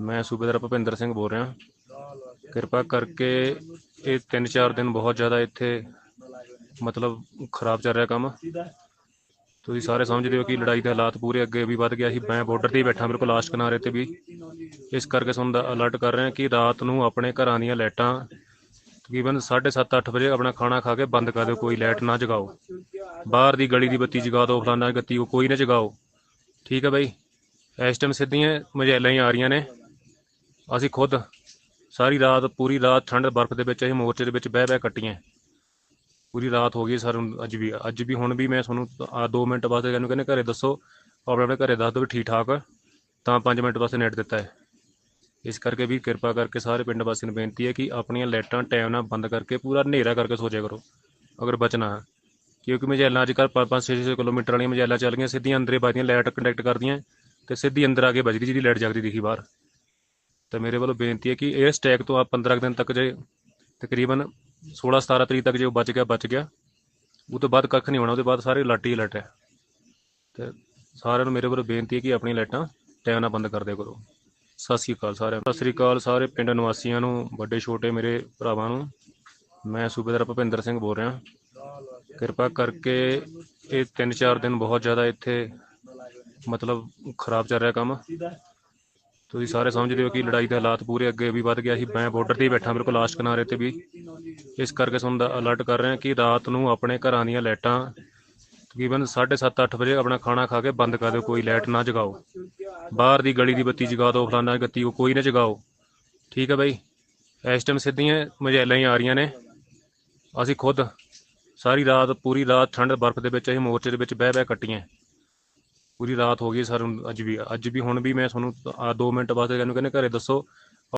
ਮੈਂ ਸੂਬੇਦਾਰ ਭੁਪਿੰਦਰ ਸਿੰਘ ਬੋਲ ਰਿਹਾ। ਕਿਰਪਾ ਕਰਕੇ ਇਹ 3-4 ਦਿਨ ਬਹੁਤ ਜ਼ਿਆਦਾ ਇੱਥੇ ਮਤਲਬ ਖਰਾਬ ਚੱਲ ਰਿਹਾ ਕੰਮ। ਤੁਸੀਂ ਸਾਰੇ ਸਮਝਦੇ ਹੋ ਕਿ ਲੜਾਈ ਦੇ ਹਾਲਾਤ ਪੂਰੇ ਅੱਗੇ ਵੀ ਵੱਧ ਗਿਆ ਸੀ। ਮੈਂ ਬਾਰਡਰ ਤੇ ਹੀ ਬੈਠਾ ਮੇਰੇ ਕੋਲ ਲਾਸਟ ਕਿਨਾਰੇ ਤੇ ਵੀ। ਇਸ ਕਰਕੇ ਤੁਹਾਨੂੰ ਅਲਰਟ ਕਰ ਰਹੇ ਹਾਂ ਕਿ ਰਾਤ ਨੂੰ ਆਪਣੇ ਘਰਾਂ ਦੀਆਂ ਲਾਈਟਾਂ ਤਕਰੀਬਨ 7:30 8 ਵਜੇ ਆਪਣਾ ਖਾਣਾ ਖਾ ਕੇ ਬੰਦ ਕਰ ਦਿਓ, ਕੋਈ ਲਾਈਟ ਨਾ ਜਗਾਓ। ਬਾਹਰ ਦੀ ਗਲੀ ਦੀ ਬੱਤੀ ਜਗਾ ਦਿਓ, ਫਲਾਨਾ ਗੱਤੀ ਉਹ ਕੋਈ ਨਾ ਜਗਾਓ। ਠੀਕ ਹੈ ਬਾਈ? ਇਸ ਟਾਈਮ ਸਿੱਧੀਆਂ ਮਜੈਲਾਂ ਹੀ ਆ ਰਹੀਆਂ ਨੇ। ਅਸੀਂ ਖੁਦ ਸਾਰੀ ਰਾਤ, ਪੂਰੀ ਰਾਤ ਠੰਡ ਬਰਫ਼ ਦੇ ਵਿੱਚ, ਅਸੀਂ ਮੋਰਚੇ ਦੇ ਵਿੱਚ ਬਹਿ ਬਹਿ ਕੱਟੀਆਂ। ਪੂਰੀ ਰਾਤ ਹੋ ਗਈ ਸਰ, ਅੱਜ ਵੀ ਅੱਜ ਵੀ ਹੁਣ ਵੀ ਮੈਂ ਤੁਹਾਨੂੰ ਆ 2 ਮਿੰਟ ਵਾਸਤੇ ਇਹਨੂੰ ਕਹਿੰਦੇ ਘਰੇ ਦੱਸੋ, ਆਪਣੇ ਆਪਣੇ ਘਰੇ ਦੱਸ ਦਿਓ ਵੀ ਠੀਕ ਠਾਕ ਤਾਂ 5 ਮਿੰਟ ਵਾਸਤੇ ਨੈਟ ਦਿੱਤਾ ਹੈ। ਇਸ ਕਰਕੇ ਵੀ ਕਿਰਪਾ ਕਰਕੇ ਸਾਰੇ ਪਿੰਡ ਵਾਸੀਆਂ ਨੂੰ ਬੇਨਤੀ ਹੈ ਕਿ ਆਪਣੀਆਂ ਲਾਈਟਾਂ, ਟਾਈਮ ਨਾਲ ਬੰਦ ਕਰਕੇ ਪੂਰਾ ਹਨੇਰਾ ਕਰਕੇ ਸੋ ਜਾਇਆ ਕਰੋ, ਅਗਰ ਬਚਣਾ ਹੈ। ਕਿਉਂਕਿ ਮਜੈਲਾਂ ਅੱਜ ਕੱਲ੍ਹ 5 6 6 ਕਿਲੋਮੀਟਰ ਵਾਲੀਆਂ ਮਜੈਲਾਂ ਚੱਲ ਗਈਆਂ, ਸਿੱਧੀਆਂ ਅੰਦਰੇ ਵੱਜਦੀਆਂ ਲਾਈਟ ਕੰਡਕਟ ਕਰਦੀਆਂ ਤੇ ਸਿੱਧੀ ਅੰਦਰ ਆ ਕੇ ਵੱਜਦੀ ਜਿਹਦੀ ਲਾਈਟ ਜਗਦੀ ਦਿਖੀ ਬਾਹਰ। ਤਾਂ ਮੇਰੇ ਵੱਲੋਂ ਬੇਨਤੀ ਹੈ ਕਿ ਇਹ ਸਟੈਕ ਤੋਂ ਆ 15 ਕੁ ਦਿਨ ਤੱਕ ਜੇ ਤਕਰੀਬਨ 16 17 ਤਰੀਕ ਤੱਕ ਜੇ ਉਹ ਬਚ ਗਿਆ ਬਚ ਗਿਆ, ਉਹ ਤੋਂ ਬਾਅਦ ਕੱਖ ਨਹੀਂ ਹੋਣਾ, ਉਹਦੇ ਬਾਅਦ ਸਾਰੇ ਲਾਟੀ ਹੀ ਲਾਟ ਹੈ। ਤੇ ਸਾਰਿਆਂ ਨੂੰ ਮੇਰੇ ਵੱਲੋਂ ਬੇਨਤੀ ਹੈ ਕਿ ਆਪਣੀਆਂ ਲਾਈਟਾਂ ਟਾਈਮ ਨਾਲ ਬੰਦ ਕਰ ਦਿਆ ਕਰੋ। ਸਤਿ ਸ੍ਰੀ ਅਕਾਲ ਸਾਰਿਆਂ ਨੂੰ। ਸਤਿ ਸ੍ਰੀ ਅਕਾਲ ਸਾਰੇ ਪਿੰਡ ਨਿਵਾਸੀਆਂ ਨੂੰ, ਵੱਡੇ, ਛੋਟੇ ਮੇਰੇ ਭਰਾਵਾਂ ਨੂੰ। ਮੈਂ ਸੂਬੇਦਾਰ ਭੁਪਿੰਦਰ ਸਿੰਘ ਬੋਲ ਰਿਹਾ। ਕਿਰਪਾ ਕਰਕੇ ਇਹ 3-4 ਦਿਨ ਬਹੁਤ ਜ਼ਿਆਦਾ ਇੱਥੇ ਮਤਲਬ ਖਰਾਬ ਚੱਲ ਰਿਹਾ ਕੰਮ। ਤੁਸੀਂ ਸਾਰੇ ਸਮਝਦੇ ਹੋ ਕਿ ਲੜਾਈ ਦੇ ਹਾਲਾਤ ਪੂਰੇ ਅੱਗੇ ਵੀ ਵੱਧ ਗਿਆ ਸੀ। ਮੈਂ ਬਾਰਡਰ ਤੇ ਹੀ ਬੈਠਾ, ਬਿਲਕੁਲ ਕੋਲ ਲਾਸਟ ਕਿਨਾਰੇ ਤੇ ਵੀ। ਇਸ ਕਰਕੇ ਤੁਹਾਨੂੰ ਅਲਰਟ ਕਰ ਰਿਹਾ ਕਿ ਰਾਤ ਨੂੰ ਆਪਣੇ ਘਰਾਂ ਦੀਆਂ ਲਾਈਟਾਂ ਤਕਰੀਬਨ 7:30 8 ਵਜੇ ਆਪਣਾ ਖਾਣਾ ਖਾ ਕੇ ਬੰਦ ਕਰ ਦਿਓ, ਕੋਈ ਲਾਈਟ ਨਾ ਜਗਾਓ। ਬਾਹਰ ਦੀ ਗਲੀ ਦੀ ਬੱਤੀ ਜਗਾ ਦਿਓ, ਫਲਾਨਾ ਗੱਤੀ ਉਹ ਕੋਈ ਨਾ ਜਗਾਓ। ਠੀਕ ਹੈ ਬਾਈ? ਇਸ ਟਾਈਮ ਸਿੱਧੀਆਂ ਮਜੈਲਾਂ ਹੀ ਆ ਰਹੀਆਂ ਨੇ। ਅਸੀਂ ਖੁਦ ਸਾਰੀ ਰਾਤ, ਪੂਰੀ ਰਾਤ ਠੰਡ ਬਰਫ਼ ਦੇ ਵਿੱਚ, ਅਸੀਂ ਮੋਰਚੇ ਦੇ ਵਿੱਚ ਬਹਿ ਬਹਿ ਕੱਟੀਆਂ। ਪੂਰੀ ਰਾਤ ਹੋ ਗਈ ਸਰ ਅੱਜ ਵੀ ਅੱਜ ਵੀ ਹੁਣ ਵੀ ਮੈਂ ਤੁਹਾਨੂੰ ਆ 2 ਮਿੰਟ ਵਾਸਤੇ ਇਹਨੂੰ ਕਹਿੰਦੇ ਘਰੇ ਦੱਸੋ